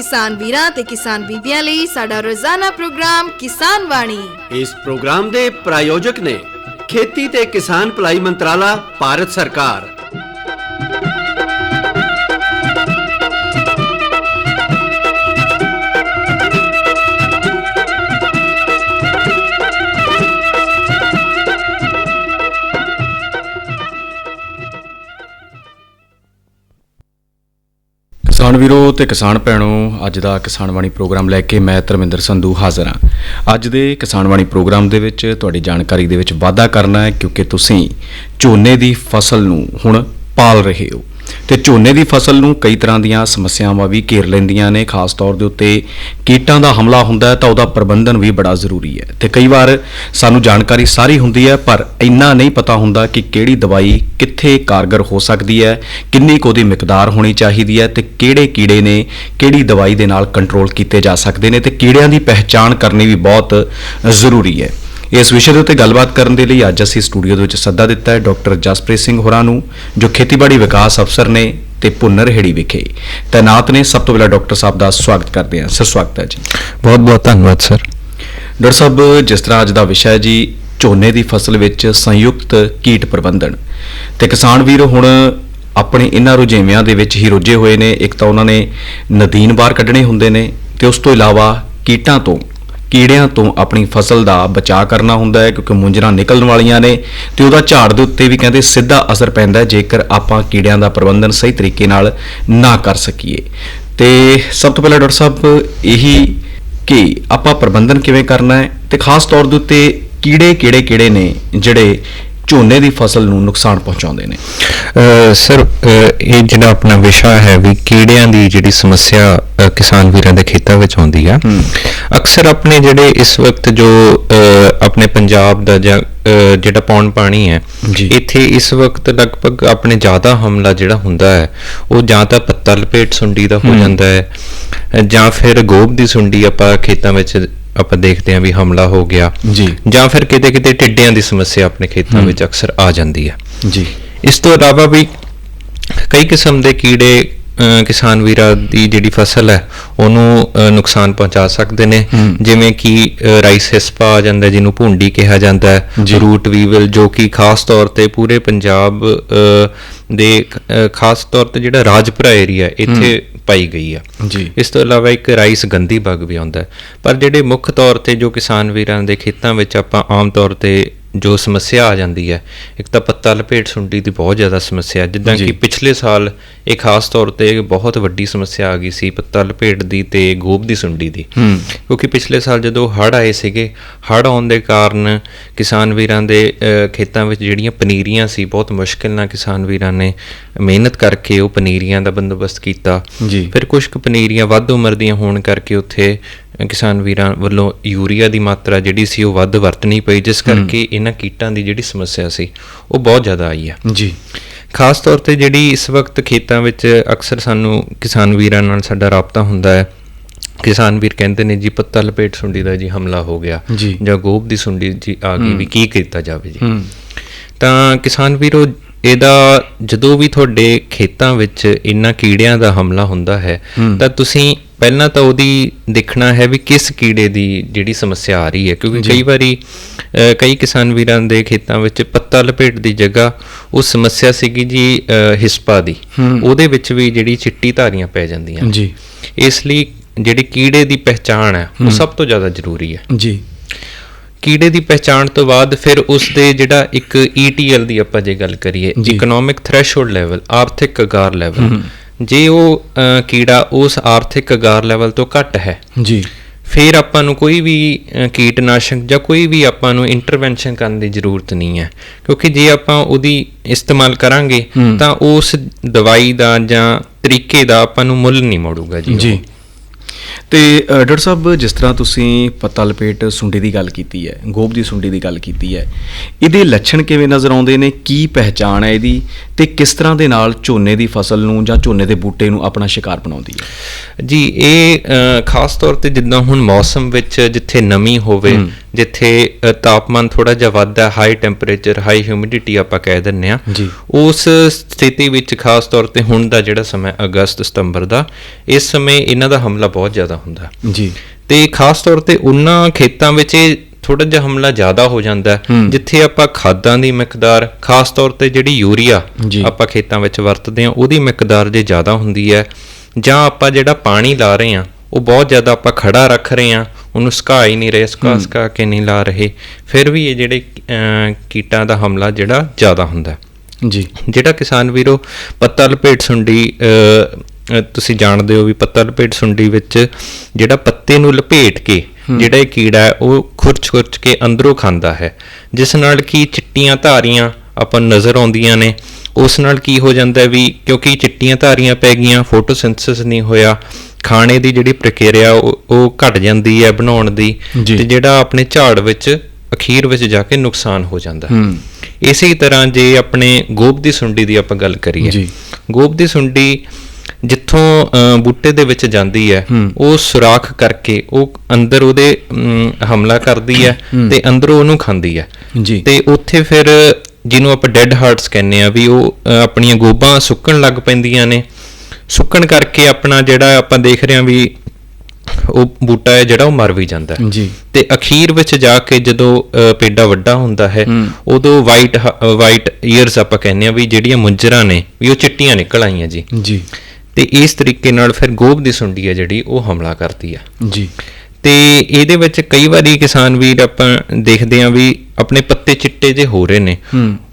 ਕਿਸਾਨ ਵੀਰਾਂ ਤੇ ਕਿਸਾਨ ਬੀਬੀਆਂ ਲਈ ਸਾਡਾ ਰੋਜ਼ਾਨਾ ਪ੍ਰੋਗਰਾਮ ਕਿਸਾਨ ਵਾਣੀ ਇਸ ਪ੍ਰੋਗਰਾਮ ਦੇ ਪ੍ਰਾਯੋਜਕ ਨੇ ਖੇਤੀ ਤੇ ਕਿਸਾਨ ਭਲਾਈ ਮੰਤਰਾਲਾ, ਭਾਰਤ ਸਰਕਾਰ। ਕਿਸਾਨ ਵੀਰੋ ਤੇ ਕਿਸਾਨ ਭੈਣੋ, ਅੱਜ ਦਾ ਕਿਸਾਨ ਵਾਣੀ ਪ੍ਰੋਗਰਾਮ ਲੈ ਕੇ ਮੈਂ ਧਰਮਿੰਦਰ ਸੰਧੂ ਹਾਜ਼ਰ ਹਾਂ। ਅੱਜ ਦੇ ਕਿਸਾਨ ਵਾਣੀ ਪ੍ਰੋਗਰਾਮ ਦੇ ਵਿੱਚ ਤੁਹਾਡੀ ਜਾਣਕਾਰੀ ਦੇ ਵਿੱਚ ਵਾਧਾ ਕਰਨਾ ਹੈ ਕਿਉਂਕਿ ਤੁਸੀਂ ਝੋਨੇ ਦੀ ਫਸਲ ਨੂੰ ਹੁਣ ਪਾਲ ਰਹੇ ਹੋ। ਤੇ ਝੋਨੇ ਦੀ ਫਸਲ ਨੂੰ ਕਈ ਤਰ੍ਹਾਂ ਦੀਆਂ ਸਮੱਸਿਆਵਾਂ ਵੀ ਘੇਰ ਲੈਂਦੀਆਂ ਨੇ। ਖਾਸ ਤੌਰ ਦੇ ਉੱਤੇ ਕੀਟਾਂ ਦਾ ਹਮਲਾ ਹੁੰਦਾ ਤਾਂ ਉਹਦਾ ਪ੍ਰਬੰਧਨ ਵੀ ਬੜਾ ਜ਼ਰੂਰੀ ਹੈ। ਤੇ ਕਈ ਵਾਰ ਸਾਨੂੰ ਜਾਣਕਾਰੀ ਸਾਰੀ ਹੁੰਦੀ ਹੈ, ਪਰ ਇੰਨਾ ਨਹੀਂ ਪਤਾ ਹੁੰਦਾ ਕਿ ਕਿਹੜੀ ਦਵਾਈ ਕਿੱਥੇ ਕਾਰਗਰ ਹੋ ਸਕਦੀ ਹੈ, ਕਿੰਨੀ ਕੁ ਉਹਦੀ ਮਿਕਦਾਰ ਹੋਣੀ ਚਾਹੀਦੀ ਹੈ ਤੇ ਕਿਹੜੇ ਕੀੜੇ ਨੇ, ਕਿਹੜੀ ਦਵਾਈ ਦੇ ਨਾਲ ਕੰਟਰੋਲ ਕੀਤੇ ਜਾ ਸਕਦੇ ਨੇ ਤੇ ਕੀੜਿਆਂ ਦੀ ਪਹਿਚਾਣ ਕਰਨੀ ਵੀ ਬਹੁਤ ਜ਼ਰੂਰੀ ਹੈ। ਇਸ ਵਿਸ਼ੇ ਦੇ ਉੱਤੇ ਗੱਲਬਾਤ ਕਰਨ ਦੇ ਲਈ ਅੱਜ ਅਸੀਂ ਸਟੂਡੀਓ ਦੇ ਵਿੱਚ ਸੱਦਾ ਦਿੱਤਾ ਹੈ ਡਾਕਟਰ ਜਸਪ੍ਰੀਤ ਸਿੰਘ ਹੋਰਾਂ ਨੂੰ ਜੋ ਖੇਤੀਬਾੜੀ ਵਿਕਾਸ ਅਫਸਰ ਨੇ ਤੇ ਪੁੰਨਰ ਹੇੜੀ ਵਿਖੇ। ਤੈਨਾਤ ਨੇ ਸਭ ਤੋਂ ਪਹਿਲਾਂ ਡਾਕਟਰ ਸਾਹਿਬ ਦਾ ਸਵਾਗਤ ਕਰਦੇ ਹਾਂ। ਸਰ ਸਵਾਗਤ ਹੈ ਜੀ। ਬਹੁਤ ਬਹੁਤ ਧੰਨਵਾਦ ਸਰ। ਡਾਕਟਰ ਸਾਹਿਬ ਜਿਸ ਤਰ੍ਹਾਂ ਅੱਜ ਦਾ ਵਿਸ਼ਾ ਹੈ ਜੀ ਝੋਨੇ ਦੀ ਫਸਲ ਵਿੱਚ ਸੰਯੁਕਤ ਕੀਟ ਪ੍ਰਬੰਧਨ। ਤੇ ਕਿਸਾਨ ਵੀਰ ਹੁਣ ਆਪਣੇ ਇਹਨਾਂ ਰੁਝੇਵਿਆਂ ਦੇ ਵਿੱਚ ਹੀ ਰੁੱਝੇ ਹੋਏ ਨੇ। ਇੱਕ ਤਾਂ ਉਹਨਾਂ ਨੇ ਨਦੀਨ ਬਾਹਰ ਕੱਢਣੇ ਹੁੰਦੇ ਨੇ ਤੇ ਉਸ ਤੋਂ ਇਲਾਵਾ ਕੀਟਾਂ ਤੋਂ ਕੀੜਿਆਂ ਤੋਂ ਆਪਣੀ ਫਸਲ ਦਾ ਬਚਾਅ ਕਰਨਾ ਹੁੰਦਾ ਹੈ, ਕਿਉਂਕਿ ਮੁੰਜਰਾ ਨਿਕਲਣ ਵਾਲੀਆਂ ਨੇ ਤੇ ਉਹਦਾ ਝਾੜ ਦੇ ਉੱਤੇ ਵੀ ਕਹਿੰਦੇ ਸਿੱਧਾ ਅਸਰ ਪੈਂਦਾ ਜੇਕਰ ਆਪਾਂ ਕੀੜਿਆਂ ਦਾ ਪ੍ਰਬੰਧਨ ਸਹੀ ਤਰੀਕੇ ਨਾਲ ਨਾ ਕਰ ਸਕੀਏ। ਤੇ ਸਭ ਤੋਂ ਪਹਿਲਾਂ ਡਾਕਟਰ ਸਾਹਿਬ, ਇਹੀ ਕਿ ਆਪਾਂ ਪ੍ਰਬੰਧਨ ਕਿਵੇਂ ਕਰਨਾ ਹੈ ਤੇ ਖਾਸ ਤੌਰ ਦੇ ਉੱਤੇ ਕੀੜੇ ਕਿਹੜੇ ਕਿਹੜੇ ਨੇ ਜਿਹੜੇ ਝੋਨੇ ਦੀ ਫਸਲ ਨੂੰ ਨੁਕਸਾਨ ਪਹੁੰਚਾਉਂਦੇ ਨੇ। ਸਰ ਇਹ ਜਿਹੜਾ ਆਪਣਾ ਵਿਸ਼ਾ ਹੈ ਵੀ ਕੀੜਿਆਂ ਦੀ ਜਿਹੜੀ ਸਮੱਸਿਆ ਕਿਸਾਨ ਵੀਰਾਂ ਦੇ ਖੇਤਾਂ ਵਿੱਚ ਆਉਂਦੀ ਆ ਅਕਸਰ ਆਪਣੇ ਜਿਹੜੇ ਇਸ ਵਕਤ ਜੋ ਆਪਣੇ ਪੰਜਾਬ ਦਾ ਜਾਂ ਜਿਹੜਾ ਪੌਣ ਪਾਣੀ ਹੈ। ਇੱਥੇ ਇਸ ਵਕਤ ਲਗਭਗ ਆਪਣੇ ਜ਼ਿਆਦਾ ਹਮਲਾ ਜਿਹੜਾ ਹੁੰਦਾ ਹੈ ਉਹ ਜਾਂ ਤਾਂ ਪੱਤਾ ਲਪੇਟ ਸੁੰਡੀ ਦਾ ਹੋ ਜਾਂਦਾ ਹੈ ਜਾਂ ਫਿਰ ਗੋਬ ਦੀ ਸੁੰਡੀ ਆਪਾਂ ਖੇਤਾਂ ਵਿੱਚ ਆਪਾਂ ਦੇਖਦੇ ਹਾਂ ਵੀ ਹਮਲਾ ਹੋ ਗਿਆ। ਜੀ। ਜਾਂ ਫਿਰ ਕਿਤੇ ਕਿਤੇ ਟਿੱਡਿਆਂ ਦੀ ਸਮੱਸਿਆ ਆਪਣੇ ਖੇਤਾਂ ਵਿੱਚ ਅਕਸਰ ਆ ਜਾਂਦੀ ਹੈ। ਜੀ। ਇਸ ਤੋਂ ਇਲਾਵਾ ਵੀ ਕਈ ਕਿਸਮ ਦੇ ਕੀੜੇ ਕਿਸਾਨ ਵੀਰਾਂ ਦੀ ਜਿਹੜੀ ਫਸਲ ਹੈ ਉਹਨੂੰ ਨੁਕਸਾਨ ਪਹੁੰਚਾ ਸਕਦੇ ਨੇ। ਜਿਵੇਂ ਕਿ ਰਾਈਸ ਹਿਸਪਾ ਆ ਜਾਂਦਾ ਜਿਹਨੂੰ ਭੁੰਡੀ ਕਿਹਾ ਜਾਂਦਾ। ਹੈ। ਰੂਟ ਵੀਵਲ ਜੋ ਕਿ ਖਾਸ ਤੌਰ ਤੇ ਪੂਰੇ ਪੰਜਾਬ ਦੇ ਖਾਸ ਤੌਰ ਤੇ ਜਿਹੜਾ ਰਾਜਪੁਰਾ ਏਰੀਆ ਇੱਥੇ ਪਾਈ ਗਈ ਆ। ਜੀ। ਇਸ ਤੋਂ ਇਲਾਵਾ ਇੱਕ ਰਾਈਸ ਗੰਦੀ ਬਗ ਵੀ ਆਉਂਦਾ ਪਰ ਜਿਹੜੇ ਮੁੱਖ ਤੌਰ ਤੇ ਜੋ ਕਿਸਾਨ ਵੀਰਾਂ ਦੇ ਖੇਤਾਂ ਵਿੱਚ ਆਪਾਂ ਆਮ ਤੌਰ ਤੇ ਜੋ ਸਮੱਸਿਆ ਆ ਜਾਂਦੀ ਹੈ ਇੱਕ ਤਾਂ ਪੱਤਾ ਲਪੇਟ ਸੁੰਡੀ ਦੀ ਬਹੁਤ ਜ਼ਿਆਦਾ ਸਮੱਸਿਆ। ਜਿੱਦਾਂ। ਕਿ ਪਿਛਲੇ ਸਾਲ ਇਹ ਖਾਸ ਤੌਰ ਤੇ ਬਹੁਤ ਵੱਡੀ ਸਮੱਸਿਆ ਆ ਗਈ ਸੀ ਪੱਤਾ ਲਪੇਟ ਦੀ ਤੇ ਗੋਬ ਦੀ ਸੁੰਡੀ ਦੀ ਕਿਉਂਕਿ ਪਿਛਲੇ ਸਾਲ ਜਦੋਂ ਹੜ੍ਹ ਆਏ ਸੀਗੇ ਹੜ੍ਹ ਆਉਣ ਦੇ ਕਾਰਨ ਕਿਸਾਨ ਵੀਰਾਂ ਦੇ ਖੇਤਾਂ ਵਿੱਚ ਜਿਹੜੀਆਂ ਪਨੀਰੀਆਂ ਸੀ ਬਹੁਤ ਮੁਸ਼ਕਿਲ ਨਾਲ ਕਿਸਾਨ ਵੀਰਾਂ ਨੇ ਮਿਹਨਤ ਕਰਕੇ ਉਹ ਪਨੀਰੀਆਂ ਦਾ ਬੰਦੋਬਸਤ ਕੀਤਾ। ਫਿਰ ਕੁਝ ਕੁ ਪਨੀਰੀਆਂ ਵੱਧ ਉਮਰ ਦੀਆਂ ਹੋਣ ਕਰਕੇ ਉੱਥੇ ਕਿਸਾਨ ਵੀਰਾਂ ਵੱਲੋਂ ਯੂਰੀਆ ਦੀ ਮਾਤਰਾ ਜਿਹੜੀ ਸੀ ਉਹ ਵੱਧ ਵਰਤਣੀ ਪਈ ਜਿਸ ਕਰਕੇ ਇਹਨਾਂ ਕੀਟਾਂ ਦੀ ਜਿਹੜੀ ਸਮੱਸਿਆ ਸੀ ਉਹ ਬਹੁਤ ਜ਼ਿਆਦਾ ਆਈ ਆ ਜੀ। ਖਾਸ ਤੌਰ ਤੇ ਜਿਹੜੀ ਇਸ ਵਕਤ ਖੇਤਾਂ ਵਿੱਚ ਅਕਸਰ ਸਾਨੂੰ ਕਿਸਾਨ ਵੀਰਾਂ ਨਾਲ ਸਾਡਾ ਰਾਬਤਾ ਹੁੰਦਾ ਹੈ ਕਿਸਾਨ ਵੀਰ ਕਹਿੰਦੇ ਨੇ ਜੀ ਪੱਤਾ ਲਪੇਟ ਸੁੰਡੀ ਦਾ ਜੀ ਹਮਲਾ ਹੋ ਗਿਆ ਜੀ। ਗੋਬ ਦੀ ਸੁੰਡੀ ਜੀ ਆ ਗਈ ਵੀ ਕੀ ਕੀਤਾ ਜਾਵੇ ਜੀ? ਤਾਂ ਕਿਸਾਨ ਵੀਰੋ ਇਹਦਾ ਜਦੋਂ ਵੀ ਤੁਹਾਡੇ ਖੇਤਾਂ ਵਿੱਚ ਇੰਨਾ ਕੀੜਿਆਂ ਦਾ ਹਮਲਾ ਹੁੰਦਾ ਹੈ। ਤਾਂ ਤੁਸੀਂ ਪਹਿਲਾਂ ਤਾਂ ਉਹਦੀ ਦੇਖਣਾ ਹੈ ਵੀ ਕਿਸ ਕੀੜੇ ਦੀ ਜਿਹੜੀ ਸਮੱਸਿਆ ਆ ਰਹੀ ਹੈ। ਕਿਉਂਕਿ ਕਈ ਵਾਰੀ ਕਈ ਕਿਸਾਨ ਵੀਰਾਂ ਦੇ ਖੇਤਾਂ ਵਿੱਚ ਪੱਤਾ ਲਪੇਟ ਦੀ ਜਗ੍ਹਾ ਉਹ ਸਮੱਸਿਆ ਸੀਗੀ ਜੀ ਹਿਸਪਾ ਦੀ। ਉਹਦੇ ਵਿੱਚ ਵੀ ਜਿਹੜੀ ਚਿੱਟੀ ਧਾਰੀਆਂ ਪੈ ਜਾਂਦੀਆਂ। ਜੀ। ਇਸ ਲਈ ਜਿਹੜੀ ਕੀੜੇ ਦੀ ਪਹਿਚਾਣ ਹੈ ਉਹ ਸਭ ਤੋਂ ਜ਼ਿਆਦਾ ਜ਼ਰੂਰੀ ਹੈ। ਜੀ। ਕੀੜੇ ਦੀ ਪਹਿਚਾਣ ਤੋਂ ਬਾਅਦ ਫਿਰ ਉਸ ਦੇ ਜਿਹੜਾ ਇੱਕ ETL ਦੀ ਆਪਾਂ ਜੇ ਗੱਲ ਕਰੀਏ। ਇਕਨੋਮਿਕ ਥ੍ਰੈਸ਼ਹੋਲਡ ਲੈਵਲ ਆਰਥਿਕ ਅਗਾਰ ਲੈਵਲ ਜੇ ਉਹ ਕੀੜਾ ਉਸ ਆਰਥਿਕ ਅਗਾਰ ਲੈਵਲ ਤੋਂ ਘੱਟ ਹੈ ਜੀ ਫਿਰ ਆਪਾਂ ਨੂੰ ਕੋਈ ਵੀ ਕੀਟਨਾਸ਼ਕ ਜਾਂ ਕੋਈ ਵੀ ਆਪਾਂ ਨੂੰ ਇੰਟਰਵੈਂਸ਼ਨ ਕਰਨ ਦੀ ਜ਼ਰੂਰਤ ਨਹੀਂ ਹੈ ਕਿਉਂਕਿ ਜੇ ਆਪਾਂ ਉਹਦੀ ਇਸਤੇਮਾਲ ਕਰਾਂਗੇ। ਤਾਂ ਉਸ ਦਵਾਈ ਦਾ ਜਾਂ ਤਰੀਕੇ ਦਾ ਆਪਾਂ ਨੂੰ ਮੁੱਲ ਨਹੀਂ ਮੋੜੂਗਾ। ਜੀ ਤੇ ਡਾਕਟਰ ਸਾਹਿਬ ਜਿਸ ਤਰ੍ਹਾਂ ਤੁਸੀਂ ਪੱਤਾ ਲਪੇਟ ਸੁੰਡੀ ਦੀ ਗੱਲ ਕੀਤੀ ਹੈ ਗੋਬ ਦੀ ਸੁੰਡੀ ਦੀ ਗੱਲ ਕੀਤੀ ਹੈ ਇਹਦੇ ਲੱਛਣ ਕਿਵੇਂ ਨਜ਼ਰ ਆਉਂਦੇ ਨੇ? ਕੀ ਪਹਿਚਾਣ ਹੈ ਇਹਦੀ? ਤੇ ਕਿਸ ਤਰ੍ਹਾਂ ਦੇ ਨਾਲ ਝੋਨੇ ਦੀ ਫਸਲ ਨੂੰ ਜਾਂ ਝੋਨੇ ਦੇ ਬੂਟੇ ਨੂੰ ਆਪਣਾ ਸ਼ਿਕਾਰ ਬਣਾਉਂਦੀ ਹੈ? ਜੀ ਇਹ ਖਾਸ ਤੌਰ ਤੇ ਜਿੱਦਾਂ ਹੁਣ ਮੌਸਮ ਵਿੱਚ ਜਿੱਥੇ ਨਮੀ ਹੋਵੇ ਜਿੱਥੇ ਤਾਪਮਾਨ ਥੋੜਾ ਜਿਹਾ ਵੱਧਦਾ ਹਾਈ ਟੈਂਪਰੇਚਰ ਹਾਈ ਹਿਊਮਿਡਿਟੀ ਆਪਾਂ ਕਹਿ ਦਿੰਨੇ ਆ। ਉਸ ਸਥਿਤੀ ਵਿੱਚ ਖਾਸ ਤੌਰ ਤੇ ਹੁਣ ਦਾ ਜਿਹੜਾ ਸਮਾਂ ਅਗਸਤ ਸਤੰਬਰ ਦਾ ਇਸ ਸਮੇਂ ਇਹਨਾਂ ਦਾ ਹਮਲਾ ਬਹੁਤ ਜ਼ਿਆਦਾ ਹੁੰਦਾ। ਜੀ। ਤੇ ਖਾਸ ਤੌਰ ਤੇ ਉਹਨਾਂ ਖੇਤਾਂ ਵਿੱਚ ਇਹ ਥੋੜਾ ਜਿਹਾ ਹਮਲਾ ਜ਼ਿਆਦਾ ਹੋ ਜਾਂਦਾ ਜਿੱਥੇ ਆਪਾਂ ਖਾਦਾਂ ਦੀ ਮਿਕਦਾਰ ਖਾਸ ਤੌਰ ਤੇ ਜਿਹੜੀ ਯੂਰੀਆ। ਆਪਾਂ ਖੇਤਾਂ ਵਿੱਚ ਵਰਤਦੇ ਹਾਂ ਉਹਦੀ ਮਿਕਦਾਰ ਜੇ ਜ਼ਿਆਦਾ ਹੁੰਦੀ ਹੈ ਜਾਂ ਆਪਾਂ ਜਿਹੜਾ ਪਾਣੀ ਲਾ ਰਹੇ ਹਾਂ ਉਹ ਬਹੁਤ ਜ਼ਿਆਦਾ ਆਪਾਂ ਖੜਾ ਰੱਖ ਰਹੇ ਹਾਂ ਉਹਨੂੰ ਸੁਕਾ ਹੀ ਨਹੀਂ ਰਹੇ ਸੁਕਾ ਸੁਕਾ ਕੇ ਨਹੀਂ ਲਾ ਰਹੇ ਫਿਰ ਵੀ ਇਹ ਜਿਹੜੇ ਕੀਟਾਂ ਦਾ ਹਮਲਾ ਜਿਹੜਾ ਜ਼ਿਆਦਾ ਹੁੰਦਾ ਜੀ। ਜਿਹੜਾ ਕਿਸਾਨ ਵੀਰੋ ਪੱਤਾ ਲਪੇਟ ਸੁੰਡੀ ਤੁਸੀਂ ਜਾਣਦੇ ਹੋ ਵੀ ਪੱਤਾ ਲਪੇਟ ਸੁੰਡੀ ਵਿੱਚ ਜਿਹੜਾ ਪੱਤੇ ਨੂੰ ਲਪੇਟ ਕੇ ਜਿਹੜਾ ਇਹ ਕੀੜਾ ਹੈ ਉਹ ਖੁਰਚ-ਖੁਰਚ ਕੇ ਅੰਦਰੋਂ ਖਾਂਦਾ ਹੈ ਜਿਸ ਨਾਲ ਕੀ ਚਿੱਟੀਆਂ ਧਾਰੀਆਂ ਆਪਾਂ ਨਜ਼ਰ ਆਉਂਦੀਆਂ ਨੇ ਉਸ ਨਾਲ ਕੀ ਹੋ ਜਾਂਦਾ ਵੀ ਕਿਉਂਕਿ ਚਿੱਟੀਆਂ ਧਾਰੀਆਂ ਪੈ ਗਈਆਂ ਫੋਟੋਸਿੰਥੇਸਿਸ ਨਹੀਂ ਹੋਇਆ ਖਾਣੇ ਦੀ ਜਿਹੜੀ ਪ੍ਰਕਿਰਿਆ ਉਹ ਘਟ ਜਾਂਦੀ ਹੈ ਬਣਾਉਣ ਦੀ। ਤੇ ਜਿਹੜਾ ਆਪਣੇ ਝਾੜ ਵਿੱਚ ਅਖੀਰ ਵਿੱਚ ਜਾ ਕੇ ਨੁਕਸਾਨ ਹੋ ਜਾਂਦਾ ਹੈ ਇਸੇ ਤਰ੍ਹਾਂ ਜੇ ਆਪਣੇ ਗੋਬ ਦੀ ਸੁੰਡੀ ਦੀ ਆਪਾਂ ਗੱਲ ਕਰੀਏ। ਗੋਬ ਦੀ ਸੁੰਡੀ ਜਿੱਥੋਂ ਬੂਟੇ ਦੇ ਵਿੱਚ ਜਾਂਦੀ ਹੈ ਉਹ ਸੁਰਾਖ ਕਰਕੇ ਉਹ ਅੰਦਰ ਉਹਦੇ ਹਮਲਾ ਕਰਦੀ ਹੈ ਤੇ ਅੰਦਰੋਂ ਉਹਨੂੰ ਖਾਂਦੀ ਹੈ। ਜੀ। ਤੇ ਉੱਥੇ ਫਿਰ ਜਿਹਨੂੰ ਆਪਾਂ ਡੈੱਡ ਹਾਰਟਸ ਕਹਿੰਦੇ ਆ ਵੀ ਉਹ ਆਪਣੀਆਂ ਗੋਬਾਂ ਸੁੱਕਣ ਲੱਗ ਪੈਂਦੀਆਂ ਨੇ। ਸੁੱਕਣ ਕਰਕੇ ਆਪਣਾ ਜਿਹੜਾ ਆਪਾਂ ਦੇਖ ਰਹੇ ਹਾਂ ਵੀ ਉਹ ਬੂਟਾ ਹੈ ਜਿਹੜਾ ਉਹ ਮਰ ਵੀ ਜਾਂਦਾ ਹੈ। ਜੀ। ਤੇ ਅਖੀਰ ਵਿੱਚ ਜਾ ਕੇ ਜਦੋਂ ਪੇਡਾ ਵੱਡਾ ਹੁੰਦਾ ਹੈ ਉਦੋਂ ਵਾਈਟ ਵਾਈਟ ਈਅਰਸ ਆਪਾਂ ਕਹਿੰਦੇ ਆ ਵੀ ਜਿਹੜੀਆਂ ਮੁੰਜਰਾਂ ਨੇ ਵੀ ਉਹ ਚਿੱਟੀਆਂ ਨਿਕਲ ਆਈਆਂ ਜੀ। ਜੀ। ਤੇ ਇਸ ਤਰੀਕੇ ਨਾਲ ਫਿਰ ਗੋਬ ਦੀ ਸੁੰਡੀ ਹੈ ਜਿਹੜੀ ਉਹ ਹਮਲਾ ਕਰਦੀ ਆ। ਜੀ। ਤੇ ਇਹਦੇ ਵਿੱਚ ਕਈ ਵਾਰੀ ਕਿਸਾਨ ਵੀਰ ਆਪਾਂ ਦੇਖਦੇ ਆ ਵੀ ਆਪਣੇ ਪੱਤੇ ਚਿੱਟੇ ਜੇ ਹੋ ਰਹੇ ਨੇ।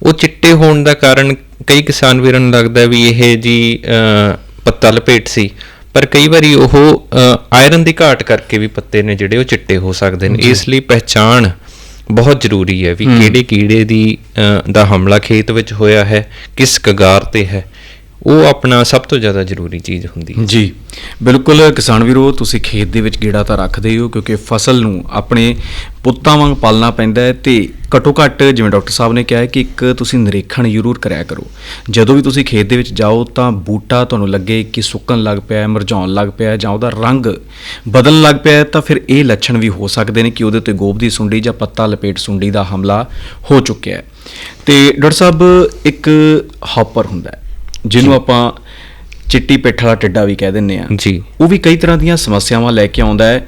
ਉਹ ਚਿੱਟੇ ਹੋਣ ਦਾ ਕਾਰਨ ਕਈ ਕਿਸਾਨ ਵੀਰਾਂ ਨੂੰ ਲੱਗਦਾ ਵੀ ਇਹ ਜੀ ਪੱਤਾ ਲਪੇਟ ਸੀ। ਪਰ ਕਈ ਵਾਰੀ ਉਹ ਆਇਰਨ ਦੀ ਘਾਟ ਕਰਕੇ ਵੀ ਪੱਤੇ ਨੇ ਜਿਹੜੇ ਉਹ ਚਿੱਟੇ ਹੋ ਸਕਦੇ ਨੇ। ਇਸ ਲਈ ਪਹਿਚਾਣ ਬਹੁਤ ਜ਼ਰੂਰੀ ਹੈ ਵੀ ਕਿਹੜੇ ਕੀੜੇ ਦੀ ਦਾ ਹਮਲਾ ਖੇਤ ਵਿੱਚ ਹੋਇਆ ਹੈ ਕਿਸ ਕਗਾਰ ਤੇ ਹੈ। ਉਹ ਆਪਣਾ ਸਭ ਤੋਂ ਜ਼ਿਆਦਾ ਜ਼ਰੂਰੀ ਚੀਜ਼ ਹੁੰਦੀ ਹੈ। ਜੀ, ਬਿਲਕੁਲ ਕਿਸਾਨ ਵੀਰੋ, ਤੁਸੀਂ ਖੇਤ ਦੇ ਵਿੱਚ ਗੇੜਾ ਤਾਂ ਰੱਖਦੇ ਹੋ ਕਿਉਂਕਿ ਫਸਲ ਨੂੰ ਆਪਣੇ ਪੁੱਤਾਂ ਵਾਂਗ ਪਾਲਣਾ ਪੈਂਦਾ ਹੈ ਤੇ ਘਟੋ ਘੱਟ ਜਿਵੇਂ ਡਾਕਟਰ ਸਾਹਿਬ ਨੇ ਕਿਹਾ ਹੈ ਕਿ ਇੱਕ ਤੁਸੀਂ ਨਿਰੀਖਣ ਜ਼ਰੂਰ ਕਰਿਆ ਕਰੋ। ਜਦੋਂ ਵੀ ਤੁਸੀਂ ਖੇਤ ਦੇ ਵਿੱਚ ਜਾਓ ਤਾਂ ਬੂਟਾ ਤੁਹਾਨੂੰ ਲੱਗੇ ਕਿ ਸੁੱਕਣ ਲੱਗ ਪਿਆ ਹੈ ਮੁਰਝਾਉਣ ਲੱਗ ਪਿਆ ਹੈ ਜਾਂ ਉਹਦਾ ਰੰਗ ਬਦਲਣ ਲੱਗ ਪਿਆ ਹੈ, ਤਾਂ ਫਿਰ ਇਹ ਲੱਛਣ ਵੀ ਹੋ ਸਕਦੇ ਨੇ ਕਿ ਉਹਦੇ ਉੱਤੇ ਗੋਬ ਦੀ ਸੁੰਡੀ ਜਾਂ ਪੱਤਾ ਲਪੇਟ ਸੁੰਡੀ ਦਾ ਹਮਲਾ ਹੋ ਚੁੱਕਿਆ ਹੈ। ਤੇ ਡਾਕਟਰ ਸਾਹਿਬ, ਇੱਕ ਹੌਪਰ ਹੁੰਦਾ ਹੈ। ਜਿਹਨੂੰ ਆਪਾਂ ਚਿੱਟੀ ਪਿੱਠ ਵਾਲਾ ਟਿੱਡਾ ਵੀ ਕਹਿ ਦਿੰਨੇ ਆ ਜੀ। ਉਹ ਵੀ ਕਈ ਤਰ੍ਹਾਂ ਦੀਆਂ ਸਮੱਸਿਆਵਾਂ ਲੈ ਕੇ ਆਉਂਦਾ ਹੈ।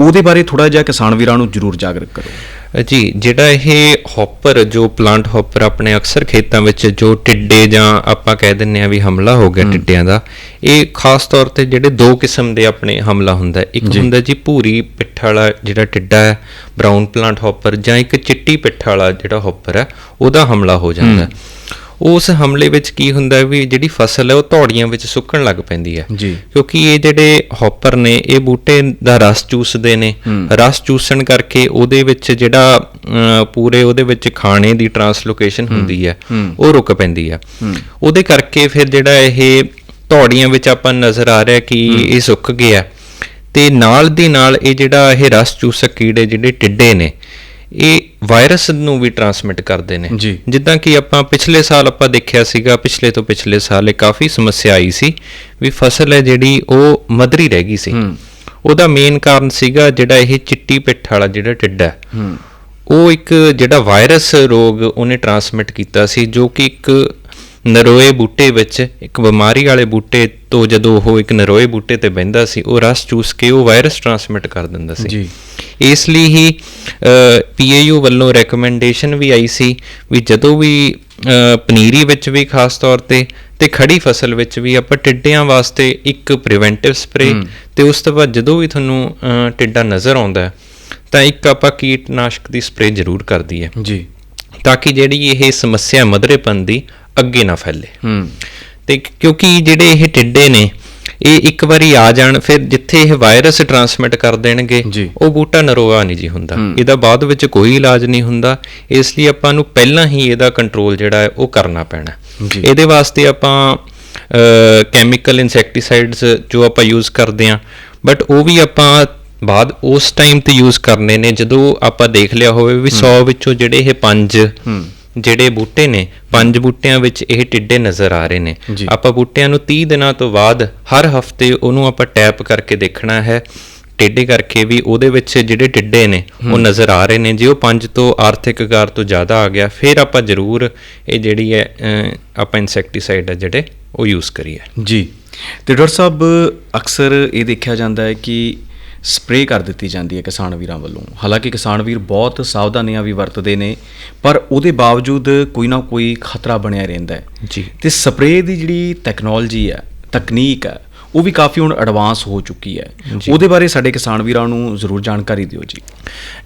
ਉਹਦੇ ਬਾਰੇ ਥੋੜਾ ਜਿਹਾ ਕਿਸਾਨ ਵੀਰਾਂ ਨੂੰ ਜ਼ਰੂਰ ਜਾਗਰੂਕ ਕਰੋ। ਜੀ ਜਿਹੜਾ ਇਹ ਹੌਪਰ ਜੋ ਪਲਾਂਟ ਹੌਪਰ ਆਪਣੇ ਅਕਸਰ ਖੇਤਾਂ ਵਿੱਚ ਜੋ ਟਿੱਡੇ ਜਾਂ ਆਪਾਂ ਕਹਿ ਦਿੰਨੇ ਆ ਵੀ ਹਮਲਾ ਹੋ ਗਿਆ ਟਿੱਡਿਆਂ ਦਾ ਇਹ ਖਾਸ ਤੌਰ ਤੇ ਜਿਹੜੇ ਦੋ ਕਿਸਮ ਦੇ ਆਪਣੇ ਹਮਲਾ ਹੁੰਦਾ। ਇੱਕ ਹੁੰਦਾ ਜੀ ਭੂਰੀ ਪਿੱਠ ਵਾਲਾ ਜਿਹੜਾ ਟਿੱਡਾ ਹੈ ਬ੍ਰਾਊਨ ਪਲਾਂਟ ਹੌਪਰ ਜਾਂ ਇੱਕ ਚਿੱਟੀ ਪਿੱਠ ਵਾਲਾ ਜਿਹੜਾ ਹੌਪਰ ਹੈ ਉਹਦਾ ਹਮਲਾ ਹੋ ਜਾਂਦਾ। ਉਸ ਹਮਲੇ ਵਿੱਚ ਕੀ ਹੁੰਦਾ ਵੀ ਜਿਹੜੀ ਫਸਲ ਹੈ ਉਹ ਧੌੜੀਆਂ ਵਿੱਚ ਸੁੱਕਣ ਲੱਗ ਪੈਂਦੀ ਹੈ। ਕਿਉਂਕਿ ਇਹ ਜਿਹੜੇ ਹੌਪਰ ਨੇ ਇਹ ਬੂਟੇ ਦਾ ਰਸ ਚੂਸਦੇ ਨੇ। ਰਸ ਚੂਸਣ ਕਰਕੇ ਉਹਦੇ ਵਿੱਚ ਜਿਹੜਾ ਪੂਰੇ ਉਹਦੇ ਵਿੱਚ ਖਾਣੇ ਦੀ ਟਰਾਂਸਲੋਕੇਸ਼ਨ ਹੁੰਦੀ ਹੈ ਉਹ ਰੁਕ ਪੈਂਦੀ ਹੈ। ਉਹਦੇ ਕਰਕੇ ਫਿਰ ਜਿਹੜਾ ਇਹ ਧੌੜੀਆਂ ਵਿੱਚ ਆਪਾਂ ਨਜ਼ਰ ਆ ਰਿਹਾ ਕਿ ਇਹ ਸੁੱਕ ਗਿਆ। ਤੇ ਨਾਲ ਦੀ ਨਾਲ ਇਹ ਜਿਹੜਾ ਇਹ ਰਸ ਚੂਸਕ ਕੀੜੇ ਜਿਹੜੇ ਟਿੱਡੇ ਨੇ ਇਹ ਵਾਇਰਸ ਨੂੰ ਵੀ ਟਰਾਂਸਮਿਟ ਕਰਦੇ ਨੇ। ਜਿੱਦਾਂ ਕਿ ਆਪਾਂ ਪਿਛਲੇ ਸਾਲ ਆਪਾਂ ਦੇਖਿਆ ਸੀਗਾ ਪਿਛਲੇ ਤੋਂ ਪਿਛਲੇ ਸਾਲ ਇਹ ਕਾਫੀ ਸਮੱਸਿਆ ਆਈ ਸੀ ਵੀ ਫਸਲ ਹੈ ਜਿਹੜੀ ਉਹ ਮਦਰੀ ਰਹਿ ਗਈ ਸੀ। ਉਹਦਾ ਮੇਨ ਕਾਰਨ ਸੀਗਾ ਜਿਹੜਾ ਇਹ ਚਿੱਟੀ ਪਿੱਠ ਵਾਲਾ ਜਿਹੜਾ ਟਿੱਡਾ। ਹੈ। ਉਹ ਇੱਕ ਜਿਹੜਾ ਵਾਇਰਸ ਰੋਗ ਉਹਨੇ ਟਰਾਂਸਮਿਟ ਕੀਤਾ ਸੀ ਜੋ ਕਿ ਇੱਕ ਨਰੋਏ ਬੂਟੇ ਵਿੱਚ ਇੱਕ ਬਿਮਾਰੀ ਵਾਲੇ ਬੂਟੇ ਤੋਂ ਜਦੋਂ ਉਹ ਇੱਕ ਨਰੋਏ ਬੂਟੇ ਤੇ ਬਹਿੰਦਾ ਸੀ ਉਹ ਰਸ ਚੂਸ ਕੇ ਉਹ ਵਾਇਰਸ ਟਰਾਂਸਮਿਟ ਕਰ ਦਿੰਦਾ ਸੀ। ਜੀ। ਇਸ ਲਈ ਹੀ ਪੀਏਯੂ ਵੱਲੋਂ ਰეკਮੈਂਡੇਸ਼ਨ ਵੀ ਆਈ ਸੀ ਵੀ ਜਦੋਂ ਵੀ ਪਨੀਰੀ ਵਿੱਚ ਵੀ ਖਾਸ ਤੌਰ ਤੇ ਤੇ ਖੜੀ ਫਸਲ ਵਿੱਚ ਵੀ ਆਪਾਂ ਟਿੱਡਿਆਂ ਵਾਸਤੇ ਇੱਕ ਪ੍ਰੀਵੈਂਟਿਵ ਸਪਰੇ ਤੇ ਉਸ ਤੋਂ ਬਾਅਦ ਜਦੋਂ ਵੀ ਤੁਹਾਨੂੰ ਟਿੱਡਾ ਨਜ਼ਰ ਆਉਂਦਾ ਤਾਂ ਇੱਕ ਆਪਾਂ ਕੀਟਨਾਸ਼ਕ ਦੀ ਸਪਰੇ ਜ਼ਰੂਰ ਕਰਦੀ ਹੈ ਜੀ। ਤਾਂ ਕਿ ਜਿਹੜੀ ਇਹ ਸਮੱਸਿਆ ਮਧਰੇਪਨ ਦੀ ਅੱਗੇ ਨਾ ਫੈਲੇ। ਹੂੰ। ਤੇ ਕਿਉਂਕਿ ਜਿਹੜੇ ਇਹ ਟਿੱਡੇ ਨੇ ਇਹ ਇੱਕ ਵਾਰੀ ਆ ਜਾਣ ਫਿਰ ਜਿੱਥੇ ਇਹ ਵਾਇਰਸ ਟਰਾਂਸਮਿਟ ਕਰ ਦੇਣਗੇ। ਉਹ ਬੂਟਾ ਨਰੋਆ ਨਹੀਂ ਜੀ ਹੁੰਦਾ। ਇਹਦਾ ਬਾਅਦ ਵਿੱਚ ਕੋਈ ਇਲਾਜ ਨਹੀਂ ਹੁੰਦਾ ਇਸ ਲਈ ਆਪਾਂ ਨੂੰ ਪਹਿਲਾਂ ਹੀ ਇਹਦਾ ਕੰਟਰੋਲ ਜਿਹੜਾ ਹੈ ਉਹ ਕਰਨਾ ਪੈਣਾ। ਇਹਦੇ ਵਾਸਤੇ ਆਪਾਂ ਕੈਮੀਕਲ ਇਨਸੈਕਟੀਸਾਈਡਸ ਜੋ ਆਪਾਂ ਯੂਜ਼ ਕਰਦੇ ਆਂ ਬਟ ਉਹ ਵੀ ਆਪਾਂ ਬਾਅਦ ਉਸ ਟਾਈਮ ਤੇ ਯੂਜ਼ ਕਰਨੇ ਨੇ ਜਦੋਂ ਆਪਾਂ ਦੇਖ ਲਿਆ ਹੋਵੇ ਵੀ 100 ਵਿੱਚੋਂ ਜਿਹੜੇ ਇਹ ਪੰਜ ਜਿਹੜੇ ਬੂਟੇ ਨੇ ਪੰਜ ਬੂਟਿਆਂ ਵਿੱਚ ਇਹ ਟਿੱਡੇ ਨਜ਼ਰ ਆ ਰਹੇ ਨੇ। ਆਪਾਂ ਬੂਟਿਆਂ ਨੂੰ 30 ਦਿਨਾਂ ਤੋਂ ਬਾਅਦ ਹਰ ਹਫ਼ਤੇ ਉਹਨੂੰ ਆਪਾਂ ਟੈਪ ਕਰਕੇ ਦੇਖਣਾ ਹੈ। ਟੇਢੇ ਕਰਕੇ ਵੀ ਉਹਦੇ ਵਿੱਚ ਜਿਹੜੇ ਟਿੱਡੇ ਨੇ ਉਹ ਨਜ਼ਰ ਆ ਰਹੇ ਨੇ। ਜੇ ਉਹ ਪੰਜ ਤੋਂ ਆਰਥਿਕ ਕਾਰ ਤੋਂ ਜ਼ਿਆਦਾ ਆ ਗਿਆ ਫਿਰ ਆਪਾਂ ਜ਼ਰੂਰ ਇਹ ਜਿਹੜੀ ਹੈ ਆਪਾਂ ਇਨਸੈਕਟੀਸਾਈਡ ਹੈ ਜਿਹੜੇ ਉਹ ਯੂਜ਼ ਕਰੀਏ। ਜੀ। ਤੇ ਡਾਕਟਰ ਸਾਹਿਬ ਅਕਸਰ ਇਹ ਦੇਖਿਆ ਜਾਂਦਾ ਹੈ ਕਿ ਸਪਰੇਅ ਕਰ ਦਿੱਤੀ ਜਾਂਦੀ ਹੈ ਕਿਸਾਨ ਵੀਰਾਂ ਵੱਲੋਂ। ਹਾਲਾਂਕਿ ਕਿਸਾਨ ਵੀਰ ਬਹੁਤ ਸਾਵਧਾਨੀਆਂ ਵੀ ਵਰਤਦੇ ਨੇ ਪਰ ਉਹਦੇ ਬਾਵਜੂਦ ਕੋਈ ਨਾ ਕੋਈ ਖਤਰਾ ਬਣਿਆ ਰਹਿੰਦਾ ਹੈ। ਜੀ। ਤੇ ਸਪਰੇਅ ਦੀ ਜਿਹੜੀ ਟੈਕਨੋਲੋਜੀ ਹੈ ਤਕਨੀਕ ਹੈ ਉਹ ਵੀ ਕਾਫੀ ਹੁਣ ਐਡਵਾਂਸ ਹੋ ਚੁੱਕੀ ਹੈ। ਉਹਦੇ ਬਾਰੇ ਸਾਡੇ ਕਿਸਾਨ ਵੀਰਾਂ ਨੂੰ ਜ਼ਰੂਰ ਜਾਣਕਾਰੀ ਦਿਓ ਜੀ।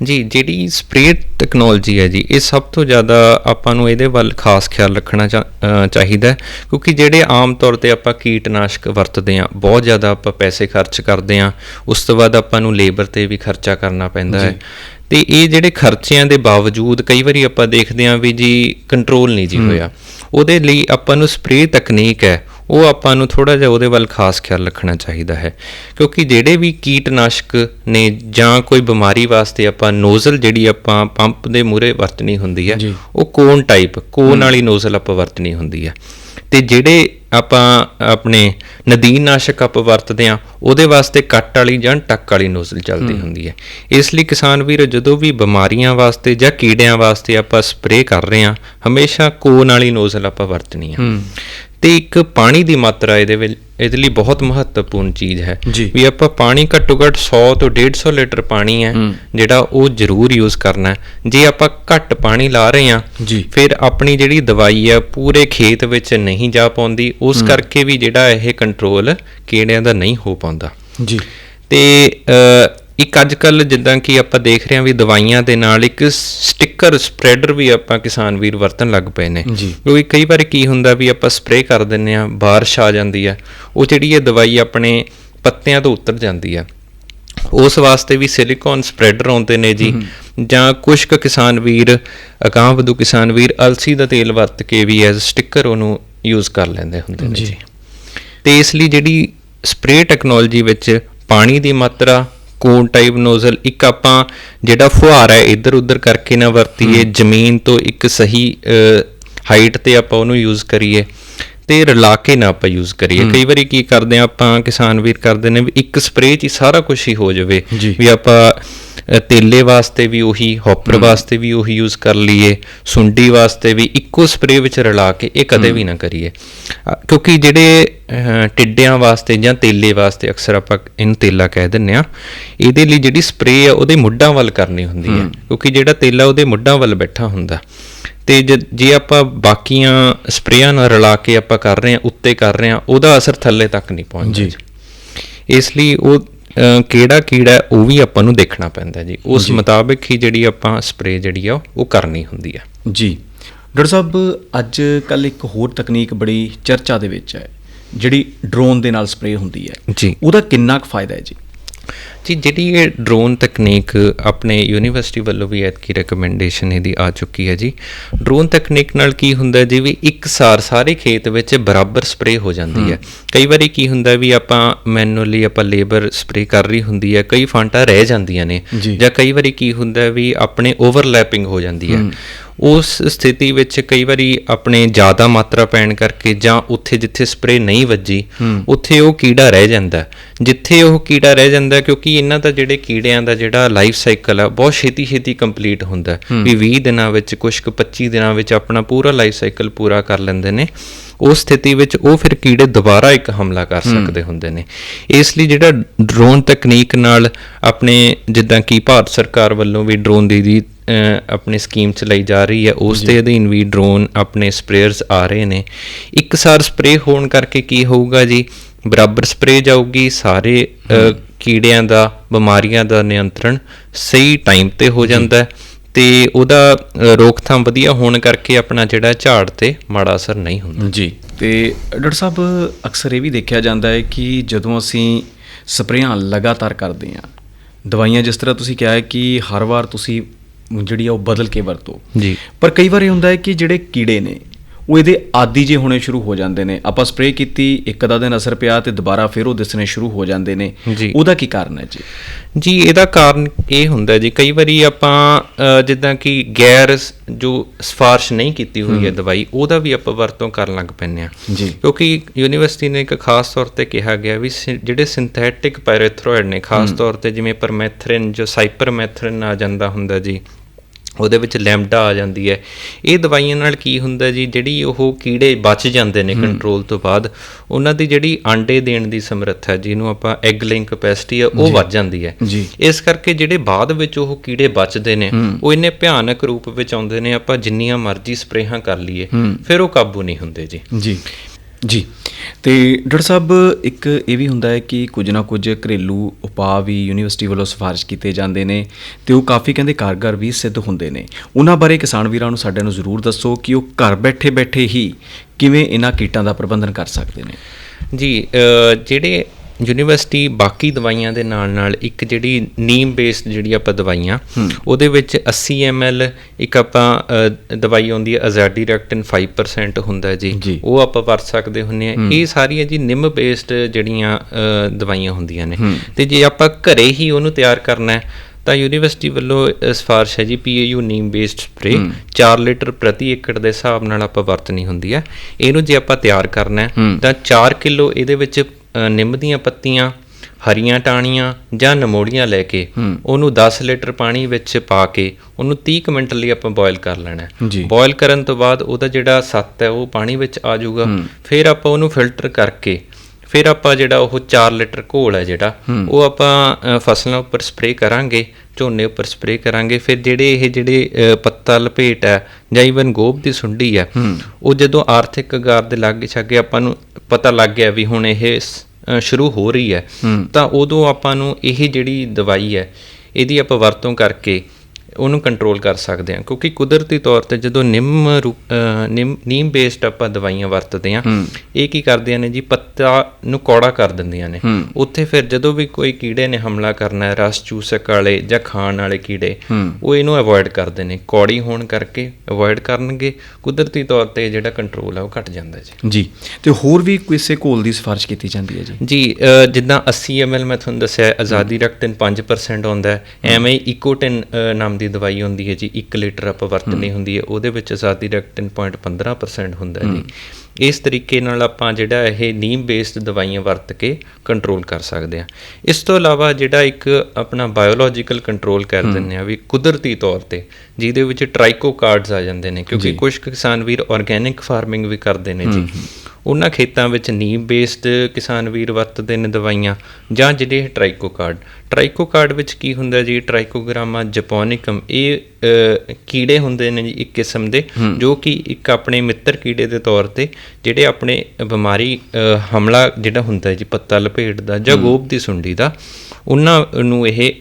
ਜੀ ਜਿਹੜੀ ਸਪਰੇਅ ਟੈਕਨੋਲੋਜੀ ਹੈ ਜੀ ਇਹ ਸਭ ਤੋਂ ਜ਼ਿਆਦਾ ਆਪਾਂ ਨੂੰ ਇਹਦੇ ਵੱਲ ਖਾਸ ਖਿਆਲ ਰੱਖਣਾ ਚਾਹੀਦਾ ਕਿਉਂਕਿ ਜਿਹੜੇ ਆਮ ਤੌਰ ਤੇ ਆਪਾਂ ਕੀਟਨਾਸ਼ਕ ਵਰਤਦੇ ਆ ਬਹੁਤ ਜ਼ਿਆਦਾ ਆਪਾਂ ਪੈਸੇ ਖਰਚ ਕਰਦੇ ਆ ਉਸ ਤੋਂ ਬਾਅਦ ਆਪਾਂ ਨੂੰ ਲੇਬਰ ਤੇ ਵੀ ਖਰਚਾ ਕਰਨਾ ਪੈਂਦਾ ਹੈ। ਤੇ ਇਹ ਜਿਹੜੇ ਖਰਚਿਆਂ ਦੇ ਬਾਵਜੂਦ ਕਈ ਵਾਰੀ ਆਪਾਂ ਦੇਖਦੇ ਆ ਵੀ ਜੀ ਕੰਟਰੋਲ ਨਹੀਂ ਜੀ ਹੋਇਆ। ਉਹਦੇ ਲਈ ਆਪਾਂ ਨੂੰ ਸਪਰੇਅ ਤਕਨੀਕ ਹੈ ਉਹ ਆਪਾਂ ਨੂੰ ਥੋੜਾ ਜਿਹਾ ਉਹਦੇ ਵੱਲ ਖਾਸ ਖਿਆਲ ਰੱਖਣਾ ਚਾਹੀਦਾ ਹੈ। ਕਿਉਂਕਿ ਜਿਹੜੇ ਵੀ ਕੀਟਨਾਸ਼ਕ ਨੇ ਜਾਂ ਕੋਈ ਬਿਮਾਰੀ ਵਾਸਤੇ ਆਪਾਂ ਨੋਜ਼ਲ ਜਿਹੜੀ ਆਪਾਂ ਪੰਪ ਦੇ ਮੂਰੇ ਵਰਤਣੀ ਹੁੰਦੀ ਹੈ। ਉਹ ਕੋਨ ਟਾਈਪ ਕੋਨ ਵਾਲੀ ਨੋਜ਼ਲ ਆਪਾਂ ਵਰਤਣੀ ਹੁੰਦੀ ਹੈ। ਤੇ ਜਿਹੜੇ ਆਪਾਂ ਆਪਣੇ ਨਦੀਨਨਾਸ਼ਕ ਆਪਾਂ ਵਰਤਦੇ ਆ ਉਹਦੇ ਵਾਸਤੇ ਕੱਟ ਵਾਲੀ ਜਾਂ ਟੱਕ ਵਾਲੀ ਨੋਜ਼ਲ ਚੱਲਦੀ ਹੁੰਦੀ ਹੈ। ਇਸ ਲਈ ਕਿਸਾਨ ਵੀਰ ਜਦੋਂ ਵੀ ਬਿਮਾਰੀਆਂ ਵਾਸਤੇ ਜਾਂ ਕੀੜਿਆਂ ਵਾਸਤੇ ਆਪਾਂ ਸਪਰੇਅ ਕਰ ਰਹੇ ਆ ਹਮੇਸ਼ਾ ਕੋਨ ਵਾਲੀ ਨੋਜ਼ਲ ਆਪਾਂ ਵਰਤਣੀ ਆ ਤੇ ਇੱਕ ਪਾਣੀ ਦੀ ਮਾਤਰਾ ਇਹਦੇ ਵਿੱਚ ਇਹਦੇ ਲਈ ਬਹੁਤ ਮਹੱਤਵਪੂਰਨ ਚੀਜ਼ ਹੈ। ਵੀ ਆਪਾਂ ਪਾਣੀ ਘੱਟੋ ਘੱਟ 100 ਤੋਂ 150 ਲੀਟਰ ਪਾਣੀ ਹੈ ਜਿਹੜਾ ਉਹ ਜ਼ਰੂਰ ਯੂਜ਼ ਕਰਨਾ ਹੈ। ਜੇ ਆਪਾਂ ਘੱਟ ਪਾਣੀ ਲਾ ਰਹੇ ਹਾਂ ਜੀ। ਫਿਰ ਆਪਣੀ ਜਿਹੜੀ ਦਵਾਈ ਹੈ ਪੂਰੇ ਖੇਤ ਵਿੱਚ ਨਹੀਂ ਜਾ ਪਾਉਂਦੀ। ਉਸ ਕਰਕੇ ਵੀ ਜਿਹੜਾ ਇਹ ਕੰਟਰੋਲ ਕੀੜਿਆਂ ਦਾ ਨਹੀਂ ਹੋ ਪਾਉਂਦਾ। ਜੀ। ਤੇ ਇੱਕ ਅੱਜ ਕੱਲ ਜਿੱਦਾਂ ਕਿ ਆਪਾਂ ਦੇਖ ਰਹੇ ਹਾਂ ਵੀ ਦਵਾਈਆਂ ਦੇ ਨਾਲ ਇੱਕ ਸਟicker ਸਪਰੈਡਰ ਵੀ ਆਪਾਂ ਕਿਸਾਨ ਵੀਰ ਵਰਤਣ ਲੱਗ ਪਏ ਨੇ। ਕਿਉਂਕਿ ਕਈ ਵਾਰ ਕੀ ਹੁੰਦਾ ਵੀ ਆਪਾਂ ਸਪਰੇਅ ਕਰ ਦਿੰਨੇ ਆ ਬਾਰਿਸ਼ ਆ ਜਾਂਦੀ ਆ ਉਹ ਜਿਹੜੀ ਇਹ ਦਵਾਈ ਆਪਣੇ ਪੱਤਿਆਂ ਤੋਂ ਉਤਰ ਜਾਂਦੀ ਆ। ਉਸ ਵਾਸਤੇ ਵੀ ਸਿਲੀਕਨ ਸਪਰੈਡਰ ਆਉਂਦੇ ਨੇ ਜੀ। ਜਾਂ ਕੁਝ ਕੁ ਕਿਸਾਨ ਵੀਰ ਅਗਾਂਹ ਵਧੂ ਕਿਸਾਨ ਵੀਰ ਅਲਸੀ ਦਾ ਤੇਲ ਵਰਤ ਕੇ ਵੀ ਐਜ਼ ਸਟicker ਉਹਨੂੰ ਯੂਜ਼ ਕਰ ਲੈਂਦੇ ਹੁੰਦੇ ਨੇ ਜੀ। ਜੀ। ਤੇ ਇਸ ਲਈ ਜਿਹੜੀ ਸਪਰੇਅ ਟੈਕਨੋਲੋਜੀ ਵਿੱਚ ਪਾਣੀ ਦੀ ਮਾਤਰਾ ਕੋਨ ਟਾਈਪ ਨੋਜ਼ਲ ਇੱਕ ਆਪਾਂ ਜਿਹੜਾ ਫੁਹਾਰਾ ਹੈ ਇੱਧਰ ਉੱਧਰ ਕਰਕੇ ਨਾ ਵਰਤੀਏ ਜ਼ਮੀਨ ਤੋਂ ਇੱਕ ਸਹੀ ਹਾਈਟ ਤੇ ਆਪਾਂ ਉਹਨੂੰ ਯੂਜ਼ ਕਰੀਏ ਤੇ ਰਲਾ ਕੇ ਨਾ ਆਪਾਂ ਯੂਜ਼ ਕਰੀਏ। ਕਈ ਵਾਰੀ ਕੀ ਕਰਦੇ ਆ ਆਪਾਂ ਕਿਸਾਨ ਵੀਰ ਕਰਦੇ ਨੇ ਵੀ ਇੱਕ ਸਪਰੇਅ 'ਚ ਹੀ ਸਾਰਾ ਕੁਝ ਹੀ ਹੋ ਜਾਵੇ। ਵੀ ਆਪਾਂ ਤੇਲੇ ਵਾਸਤੇ ਵੀ ਉਹੀ ਹੌਪਰ ਵਾਸਤੇ ਵੀ ਉਹੀ ਯੂਜ਼ ਕਰ ਲਈਏ ਸੁੰਡੀ ਵਾਸਤੇ ਵੀ ਇੱਕੋ ਸਪਰੇਅ ਵਿੱਚ ਰਲਾ ਕੇ ਇਹ ਕਦੇ ਵੀ ਨਾ ਕਰੀਏ। ਕਿਉਂਕਿ ਜਿਹੜੇ ਟਿੱਡਿਆਂ ਵਾਸਤੇ ਜਾਂ ਤੇਲੇ ਵਾਸਤੇ ਅਕਸਰ ਆਪਾਂ ਇਹਨੂੰ ਤੇਲਾ ਕਹਿ ਦਿੰਨੇ ਆ ਇਹਦੇ ਲਈ ਜਿਹੜੀ ਸਪਰੇਅ ਆ ਉਹਦੇ ਮੁੱਢਾਂ ਵੱਲ ਕਰਨੀ ਹੁੰਦੀ ਹੈ। ਕਿਉਂਕਿ ਜਿਹੜਾ ਤੇਲਾ ਉਹਦੇ ਮੁੱਢਾਂ ਵੱਲ ਬੈਠਾ ਹੁੰਦਾ। ਤੇ ਜ- ਆਪਾਂ ਬਾਕੀਆਂ ਸਪਰੇਆਂ ਨਾਲ ਰਲਾ ਕੇ ਆਪਾਂ ਕਰ ਰਹੇ ਆ ਉੱਤੇ ਕਰ ਰਹੇ ਆ ਉਹਦਾ ਅਸਰ ਥੱਲੇ ਤੱਕ ਨਹੀਂ ਪਹੁੰਚਦਾ ਜੀ। ਇਸ ਲਈ ਉਹ ਕਿਹੜਾ ਕੀੜਾ ਉਹ ਵੀ ਆਪਾਂ ਨੂੰ ਦੇਖਣਾ ਪੈਂਦਾ ਜੀ। ਉਸ ਮੁਤਾਬਿਕ ਹੀ ਜਿਹੜੀ ਆਪਾਂ ਸਪਰੇਅ ਜਿਹੜੀ ਆ ਉਹ ਕਰਨੀ ਹੁੰਦੀ ਆ। ਜੀ। ਡਾਕਟਰ ਸਾਹਿਬ ਅੱਜ ਕੱਲ ਇੱਕ ਹੋਰ ਤਕਨੀਕ ਬੜੀ ਚਰਚਾ ਦੇ ਵਿੱਚ ਹੈ ਜਿਹੜੀ ਡਰੋਨ ਦੇ ਨਾਲ ਸਪਰੇਅ ਹੁੰਦੀ ਹੈ। ਜੀ। ਉਹਦਾ ਕਿੰਨਾ ਕੁ ਫਾਇਦਾ ਹੈ ਜੀ? ਜੀ ਜਿਹੜੀ ਇਹ ਡਰੋਨ ਤਕਨੀਕ ਆਪਣੇ ਯੂਨੀਵਰਸਿਟੀ ਵੱਲੋਂ ਵੀ ਐਤਕੀ ਰეკਮੈਂਡੇਸ਼ਨ ਇਹਦੀ ਆ ਚੁੱਕੀ ਹੈ ਜੀ। ਡਰੋਨ ਤਕਨੀਕ ਨਾਲ ਕੀ ਹੁੰਦਾ ਜੀ ਵੀ ਇੱਕ ਸਾਰ ਸਾਰੇ ਖੇਤ ਵਿੱਚ ਬਰਾਬਰ ਸਪਰੇਅ ਹੋ ਜਾਂਦੀ ਹੈ। ਕਈ ਵਾਰੀ ਕੀ ਹੁੰਦਾ ਵੀ ਆਪਾਂ ਮੈਨੂਅਲੀ ਆਪਾਂ ਲੇਬਰ ਸਪਰੇਅ ਕਰ ਰਹੀ ਹੁੰਦੀ ਹੈ ਕਈ ਫਾਂਟਾਂ ਰਹਿ ਜਾਂਦੀਆਂ ਨੇ। ਜਾਂ। ਕਈ ਵਾਰੀ ਕੀ ਹੁੰਦਾ ਵੀ ਆਪਣੇ ਓਵਰਲੈਪਿੰਗ ਹੋ ਜਾਂਦੀ ਹੈ। ਉਸ ਸਥਿਤੀ ਵਿੱਚ ਕਈ ਵਾਰੀ ਆਪਣੇ ਜ਼ਿਆਦਾ ਮਾਤਰਾ ਪੈਣ ਕਰਕੇ ਜਾਂ ਉੱਥੇ ਜਿੱਥੇ ਸਪਰੇਅ ਨਹੀਂ ਵੱਜੀ ਉੱਥੇ ਉਹ ਕੀੜਾ ਰਹਿ ਜਾਂਦਾ। ਜਿੱਥੇ ਉਹ ਕੀੜਾ ਰਹਿ ਜਾਂਦਾ ਕਿਉਂਕਿ ਇਹਨਾਂ ਦਾ ਜਿਹੜੇ ਕੀੜਿਆਂ ਦਾ ਜਿਹੜਾ ਲਾਈਫ ਸਾਈਕਲ ਆ ਬਹੁਤ ਛੇਤੀ ਛੇਤੀ ਕੰਪਲੀਟ ਹੁੰਦਾ। ਵੀ 20 ਦਿਨਾਂ ਵਿੱਚ ਕੁਝ ਕੁ 25 ਦਿਨਾਂ ਵਿੱਚ ਆਪਣਾ ਪੂਰਾ ਲਾਈਫ ਸਾਈਕਲ ਪੂਰਾ ਕਰ ਲੈਂਦੇ ਨੇ। ਉਸ ਸਥਿਤੀ ਵਿੱਚ ਉਹ ਫਿਰ ਕੀੜੇ ਦੁਬਾਰਾ ਇੱਕ ਹਮਲਾ ਕਰ ਸਕਦੇ ਹੁੰਦੇ ਨੇ। ਇਸ ਲਈ ਜਿਹੜਾ ਡਰੋਨ ਤਕਨੀਕ ਨਾਲ ਆਪਣੇ ਜਿੱਦਾਂ ਕਿ ਭਾਰਤ ਸਰਕਾਰ ਵੱਲੋਂ ਵੀ ਡਰੋਨ ਦੀ ਆਪਣੀ ਸਕੀਮ ਚਲਾਈ ਜਾ ਰਹੀ ਹੈ। ਉਸ ਦੇ ਅਧੀਨ ਵੀ ਡਰੋਨ ਆਪਣੇ ਸਪਰੇਅਰਸ ਆ ਰਹੇ ਨੇ। ਇੱਕ ਸਾਰ ਸਪਰੇਅ ਹੋਣ ਕਰਕੇ ਕੀ ਹੋਊਗਾ ਜੀ? ਬਰਾਬਰ ਸਪਰੇਅ ਜਾਊਗੀ ਸਾਰੇ ਕੀੜਿਆਂ ਦਾ ਬਿਮਾਰੀਆਂ ਦਾ ਨਿਯੰਤਰਣ ਸਹੀ ਟਾਈਮ ਤੇ ਹੋ ਜਾਂਦਾ ਤੇ ਉਹਦਾ ਰੋਕਥਾਮ ਵਧੀਆ ਹੋਣ ਕਰਕੇ ਆਪਣਾ ਜਿਹੜਾ ਝਾੜ ਤੇ ਮਾੜਾ ਅਸਰ ਨਹੀਂ ਹੁੰਦਾ। ਜੀ। ਤੇ ਡਾਕਟਰ ਸਾਹਿਬ ਅਕਸਰ ਇਹ ਵੀ ਦੇਖਿਆ ਜਾਂਦਾ ਹੈ ਕਿ ਜਦੋਂ ਅਸੀਂ ਸਪਰੇਆਂ ਲਗਾਤਾਰ ਕਰਦੇ ਹਾਂ ਦਵਾਈਆਂ ਜਿਸ ਤਰ੍ਹਾਂ ਤੁਸੀਂ ਕਿਹਾ ਹੈ ਕਿ ਹਰ ਵਾਰ ਤੁਸੀਂ ਜਿਹੜੀ ਆ ਉਹ ਬਦਲ ਕੇ ਵਰਤੋ। ਜੀ। ਪਰ ਕਈ ਵਾਰ ਇਹ ਹੁੰਦਾ ਹੈ ਕਿ ਜਿਹੜੇ ਕੀੜੇ ਨੇ ਉਹ ਇਹਦੇ ਆਦੀ ਜੇ ਹੋਣੇ ਸ਼ੁਰੂ ਹੋ ਜਾਂਦੇ ਨੇ। ਆਪਾਂ ਸਪਰੇਅ ਕੀਤੀ ਇੱਕ ਅੱਧਾ ਦਿਨ ਅਸਰ ਪਿਆ ਤੇ ਦੁਬਾਰਾ ਫਿਰ ਉਹ ਦਿਸਣੇ ਸ਼ੁਰੂ ਹੋ ਜਾਂਦੇ ਨੇ। ਉਹਦਾ ਕੀ ਕਾਰਨ ਹੈ ਜੀ? ਜੀ ਇਹਦਾ ਕਾਰਨ ਇਹ ਹੁੰਦਾ ਜੀ ਕਈ ਵਾਰੀ ਆਪਾਂ ਜਿੱਦਾਂ ਕਿ ਗੈਰ ਜੋ ਸਿਫਾਰਿਸ਼ ਨਹੀਂ ਕੀਤੀ ਹੋਈ ਹੈ ਦਵਾਈ ਉਹਦਾ ਵੀ ਆਪਾਂ ਵਰਤੋਂ ਕਰਨ ਲੱਗ ਪੈਂਦੇ ਆ ਜੀ। ਕਿਉਂਕਿ ਯੂਨੀਵਰਸਿਟੀ ਨੇ ਇੱਕ ਖਾਸ ਤੌਰ ਤੇ ਕਿਹਾ ਗਿਆ ਵੀ ਜਿਹੜੇ ਸਿੰਥੈਟਿਕ ਪੈਰਾਥਰੋਇਡ ਨੇ ਖਾਸ ਤੌਰ ਤੇ ਜਿਵੇਂ ਪਰਮੈਥਰਿਨ ਜੋ ਸਾਈਪਰਮੈਥਰਿਨ ਆ ਜਾਂਦਾ ਹੁੰਦਾ ਜੀ ਉਹਦੇ ਵਿੱਚ ਲੈਮਡਾ ਆ ਜਾਂਦੀ ਹੈ। ਇਹ ਦਵਾਈਆਂ ਨਾਲ ਕੀ ਹੁੰਦਾ ਜੀ? ਜਿਹੜੀ ਉਹ ਕੀੜੇ ਬਚ ਜਾਂਦੇ ਨੇ ਕੰਟਰੋਲ ਤੋਂ ਬਾਅਦ ਉਹਨਾਂ ਦੀ ਜਿਹੜੀ ਆਂਡੇ ਦੇਣ ਦੀ ਸਮਰੱਥਾ ਜਿਹਨੂੰ ਆਪਾਂ ਐਗ ਲੇਇੰਗ ਕੈਪੈਸਿਟੀ ਹੈ ਉਹ ਵੱਧ ਜਾਂਦੀ ਹੈ। ਇਸ ਕਰਕੇ ਜਿਹੜੇ ਬਾਅਦ ਵਿੱਚ ਉਹ ਕੀੜੇ ਬਚਦੇ ਨੇ ਉਹ ਇੰਨੇ ਭਿਆਨਕ ਰੂਪ ਵਿੱਚ ਆਉਂਦੇ ਨੇ ਆਪਾਂ ਜਿੰਨੀਆਂ ਮਰਜ਼ੀ ਸਪਰੇਹਾਂ ਕਰ ਲਈਏ ਫਿਰ ਉਹ ਕਾਬੂ ਨਹੀਂ ਹੁੰਦੇ ਜੀ। ਜੀ। ਜੀ। ਤੇ ਡਾਕਟਰ ਸਾਹਿਬ ਇੱਕ ਇਹ ਵੀ ਹੁੰਦਾ ਹੈ ਕਿ ਕੁਝ ਨਾ ਕੁਝ ਘਰੇਲੂ ਉਪਾਅ ਵੀ ਯੂਨੀਵਰਸਿਟੀ ਵੱਲੋਂ ਸਿਫਾਰਿਸ਼ ਕੀਤੇ ਜਾਂਦੇ ਨੇ ਤੇ ਉਹ ਕਾਫੀ ਕਹਿੰਦੇ ਕਾਰਗਰ ਵੀ ਸਿੱਧ ਹੁੰਦੇ ਨੇ। ਉਹਨਾਂ ਬਾਰੇ ਕਿਸਾਨ ਵੀਰਾਂ ਨੂੰ ਸਾਡੇ ਨੂੰ ਜ਼ਰੂਰ ਦੱਸੋ ਕਿ ਉਹ ਘਰ ਬੈਠੇ ਬੈਠੇ ਹੀ ਕਿਵੇਂ ਇਹਨਾਂ ਕੀਟਾਂ ਦਾ ਪ੍ਰਬੰਧਨ ਕਰ ਸਕਦੇ ਨੇ। ਜੀ ਜਿਹੜੇ ਯੂਨੀਵਰਸਿਟੀ ਬਾਕੀ ਦਵਾਈਆਂ ਦੇ ਨਾਲ ਨਾਲ ਇੱਕ ਜਿਹੜੀ ਨੀਮ ਬੇਸਡ ਜਿਹੜੀ ਆਪਾਂ ਦਵਾਈਆਂ ਉਹਦੇ ਵਿੱਚ 80 ml ਇੱਕ ਆਪਾਂ ਦਵਾਈ ਆਉਂਦੀ ਹੈ ਅਜ਼ਾਡੀ ਰੈਕਟਨ 5% ਹੁੰਦਾ ਜੀ। ਉਹ ਆਪਾਂ ਵਰਤ ਸਕਦੇ ਹੁੰਨੇ ਆ ਇਹ ਸਾਰੀਆਂ ਜੀ ਨਿੰਮ ਬੇਸਡ ਜਿਹੜੀਆਂ ਦਵਾਈਆਂ ਹੁੰਦੀਆਂ ਨੇ। ਤੇ ਜੇ ਆਪਾਂ ਘਰੇ ਹੀ ਉਹਨੂੰ ਤਿਆਰ ਕਰਨਾ ਹੈ ਤਾਂ ਯੂਨੀਵਰਸਿਟੀ ਵੱਲੋਂ ਸਿਫਾਰਿਸ਼ ਹੈ ਜੀ PAU neem based spray 4 litre ਪ੍ਰਤੀ ਏਕੜ ਦੇ ਹਿਸਾਬ ਨਾਲ ਆਪਾਂ ਵਰਤਣੀ ਹੁੰਦੀ ਹੈ। ਇਹਨੂੰ ਜੇ ਆਪਾਂ ਤਿਆਰ ਕਰਨਾ ਹੈ ਤਾਂ 4 ਕਿਲੋ ਇਹਦੇ ਵਿੱਚ ਨਿੰਮ ਦੀਆਂ ਪੱਤੀਆਂ ਹਰੀਆਂ ਟਾਹਣੀਆਂ ਜਾਂ ਨਮੋੜੀਆਂ ਲੈ ਕੇ ਉਹਨੂੰ 10 ਲੀਟਰ ਪਾਣੀ ਵਿੱਚ ਪਾ ਕੇ ਉਹਨੂੰ 30 ਕੁ ਮਿੰਟ ਲਈ ਆਪਾਂ ਬੋਇਲ ਕਰ ਲੈਣਾ। ਹੈ। ਬੋਇਲ ਕਰਨ ਤੋਂ ਬਾਅਦ ਉਹਦਾ ਜਿਹੜਾ ਸੱਤ ਹੈ ਉਹ ਪਾਣੀ ਵਿੱਚ ਆ ਜਾਊਗਾ। ਫਿਰ ਆਪਾਂ ਉਹਨੂੰ ਫਿਲਟਰ ਕਰਕੇ ਫਿਰ ਆਪਾਂ ਜਿਹੜਾ ਉਹ 4 ਲੀਟਰ ਘੋਲ ਹੈ ਜਿਹੜਾ ਉਹ ਆਪਾਂ ਫਸਲਾਂ ਉੱਪਰ ਸਪਰੇਅ ਕਰਾਂਗੇ ਝੋਨੇ ਉੱਪਰ ਸਪਰੇਅ ਕਰਾਂਗੇ ਫਿਰ ਜਿਹੜੇ ਇਹ ਜਿਹੜੇ ਪੱਤਾ ਲਪੇਟ ਹੈ ਜਾਂ ਈਵਨ ਗੋਭ ਦੀ ਸੁੰਡੀ ਹੈ। ਉਹ ਜਦੋਂ ਆਰਥਿਕ ਗਾਰ ਦੇ ਲਾਗੇ ਛਾਗੇ ਆਪਾਂ ਨੂੰ ਪਤਾ ਲੱਗ ਗਿਆ ਵੀ ਹੁਣ ਇਹ ਸ਼ੁਰੂ ਹੋ ਰਹੀ ਹੈ। ਤਾਂ ਉਦੋਂ ਆਪਾਂ ਨੂੰ ਇਹ ਜਿਹੜੀ ਦਵਾਈ ਹੈ ਇਹਦੀ ਆਪਾਂ ਵਰਤੋਂ ਕਰਕੇ ਉਹਨੂੰ ਕੰਟਰੋਲ ਕਰ ਸਕਦੇ ਹਾਂ। ਕਿਉਂਕਿ ਕੁਦਰਤੀ ਤੌਰ ਤੇ ਜਦੋਂ ਨਿੰਮ ਨਿੰਮ ਨੀਮ ਬੇਸਡ ਆਪਾਂ ਦਵਾਈਆਂ ਵਰਤਦੇ ਹਾਂ ਇਹ ਕੀ ਕਰਦੀਆਂ ਨੇ ਜੀ? ਪੱਤਾ ਨੂੰ ਕੌੜਾ ਕਰ ਦਿੰਦੀਆਂ ਨੇ। ਉੱਥੇ ਫਿਰ ਜਦੋਂ ਵੀ ਕੋਈ ਕੀੜੇ ਨੇ ਹਮਲਾ ਕਰਨਾ ਹੈ ਰਸ ਚੂਸਕ ਵਾਲੇ ਜਾਂ ਖਾਣ ਵਾਲੇ ਕੀੜੇ ਉਹ ਇਹਨੂੰ ਅਵੋਇਡ ਕਰਦੇ ਨੇ। ਕੌੜੀ ਹੋਣ ਕਰਕੇ ਅਵੋਇਡ ਕਰਨਗੇ। ਕੁਦਰਤੀ ਤੌਰ ਤੇ ਜਿਹੜਾ ਕੰਟਰੋਲ ਹੈ ਉਹ ਘਟ ਜਾਂਦਾ ਜੀ। ਜੀ। ਤੇ ਹੋਰ ਵੀ ਕਿਸੇ ਘੋਲ ਦੀ ਸਿਫਾਰਿਸ਼ ਕੀਤੀ ਜਾਂਦੀ ਹੈ ਜੀ? ਜੀ ਜਿੱਦਾਂ 80 ml ਮੈਂ ਤੁਹਾਨੂੰ ਦੱਸਿਆ ਆਜ਼ਾਦੀ ਰਕਤਨ 5% ਹੁੰਦਾ ਹੈ। ਐਵੇਂ ਇਕੋਟਿਨ ਅ, ਦੀ ਦਵਾਈ ਹੁੰਦੀ ਹੈ ਜੀ 1 ਲੀਟਰ ਆਪਾਂ ਵਰਤਣੀ ਹੁੰਦੀ ਹੈ ਉਹਦੇ ਵਿੱਚ ਆਜ਼ਾਦੀ ਰਕਤਨ 0.15% ਹੁੰਦਾ ਹੈ ਜੀ। ਇਸ ਤਰੀਕੇ ਨਾਲ ਆਪਾਂ ਜਿਹੜਾ ਇਹ ਨੀਮ ਬੇਸਡ ਦਵਾਈਆਂ ਵਰਤ ਕੇ ਕੰਟਰੋਲ ਕਰ ਸਕਦੇ ਹਾਂ। ਇਸ ਤੋਂ ਇਲਾਵਾ ਜਿਹੜਾ ਇੱਕ ਆਪਣਾ ਬਾਇਓਲੋਜੀਕਲ ਕੰਟਰੋਲ ਕਰ ਦਿੰਦੇ ਆ ਵੀ ਕੁਦਰਤੀ ਤੌਰ ਤੇ ਜਿਹਦੇ ਵਿੱਚ ਟ੍ਰਾਈਕੋਕਾਰਡਸ ਆ ਜਾਂਦੇ ਨੇ ਕਿਉਂਕਿ ਕੁਝ ਕਿਸਾਨ ਵੀਰ ਆਰਗੇਨਿਕ ਫਾਰਮਿੰਗ ਵੀ ਕਰਦੇ ਨੇ ਜੀ। ਉਹਨਾਂ ਖੇਤਾਂ ਵਿੱਚ ਨੀਮ ਬੇਸਡ ਕਿਸਾਨ ਵੀਰ ਵਰਤਦੇ ਨੇ ਦਵਾਈਆਂ ਜਾਂ ਜਿਹੜੇ ਟ੍ਰਾਈਕੋਕਾਰਡ। ਟ੍ਰਾਈਕੋਕਾਰਡ ਵਿੱਚ ਕੀ ਹੁੰਦਾ ਜੀ? ਟ੍ਰਾਈਕੋਗ੍ਰਾਮਾ ਜਪੋਨਿਕਮ ਇਹ ਕੀੜੇ ਹੁੰਦੇ ਨੇ ਜੀ ਇੱਕ ਕਿਸਮ ਦੇ ਜੋ ਕਿ ਇੱਕ ਆਪਣੇ ਮਿੱਤਰ ਕੀੜੇ ਦੇ ਤੌਰ ਤੇ ਜਿਹੜੇ ਆਪਣੇ ਬਿਮਾਰੀ ਹਮਲਾ ਜਿਹੜਾ ਹੁੰਦਾ ਜੀ ਪੱਤਾ ਲਪੇਟ ਦਾ ਜਾਂ ਗੋਭ ਦੀ ਸੁੰਡੀ ਦਾ ਉਹਨਾਂ ਨੂੰ ਇਹ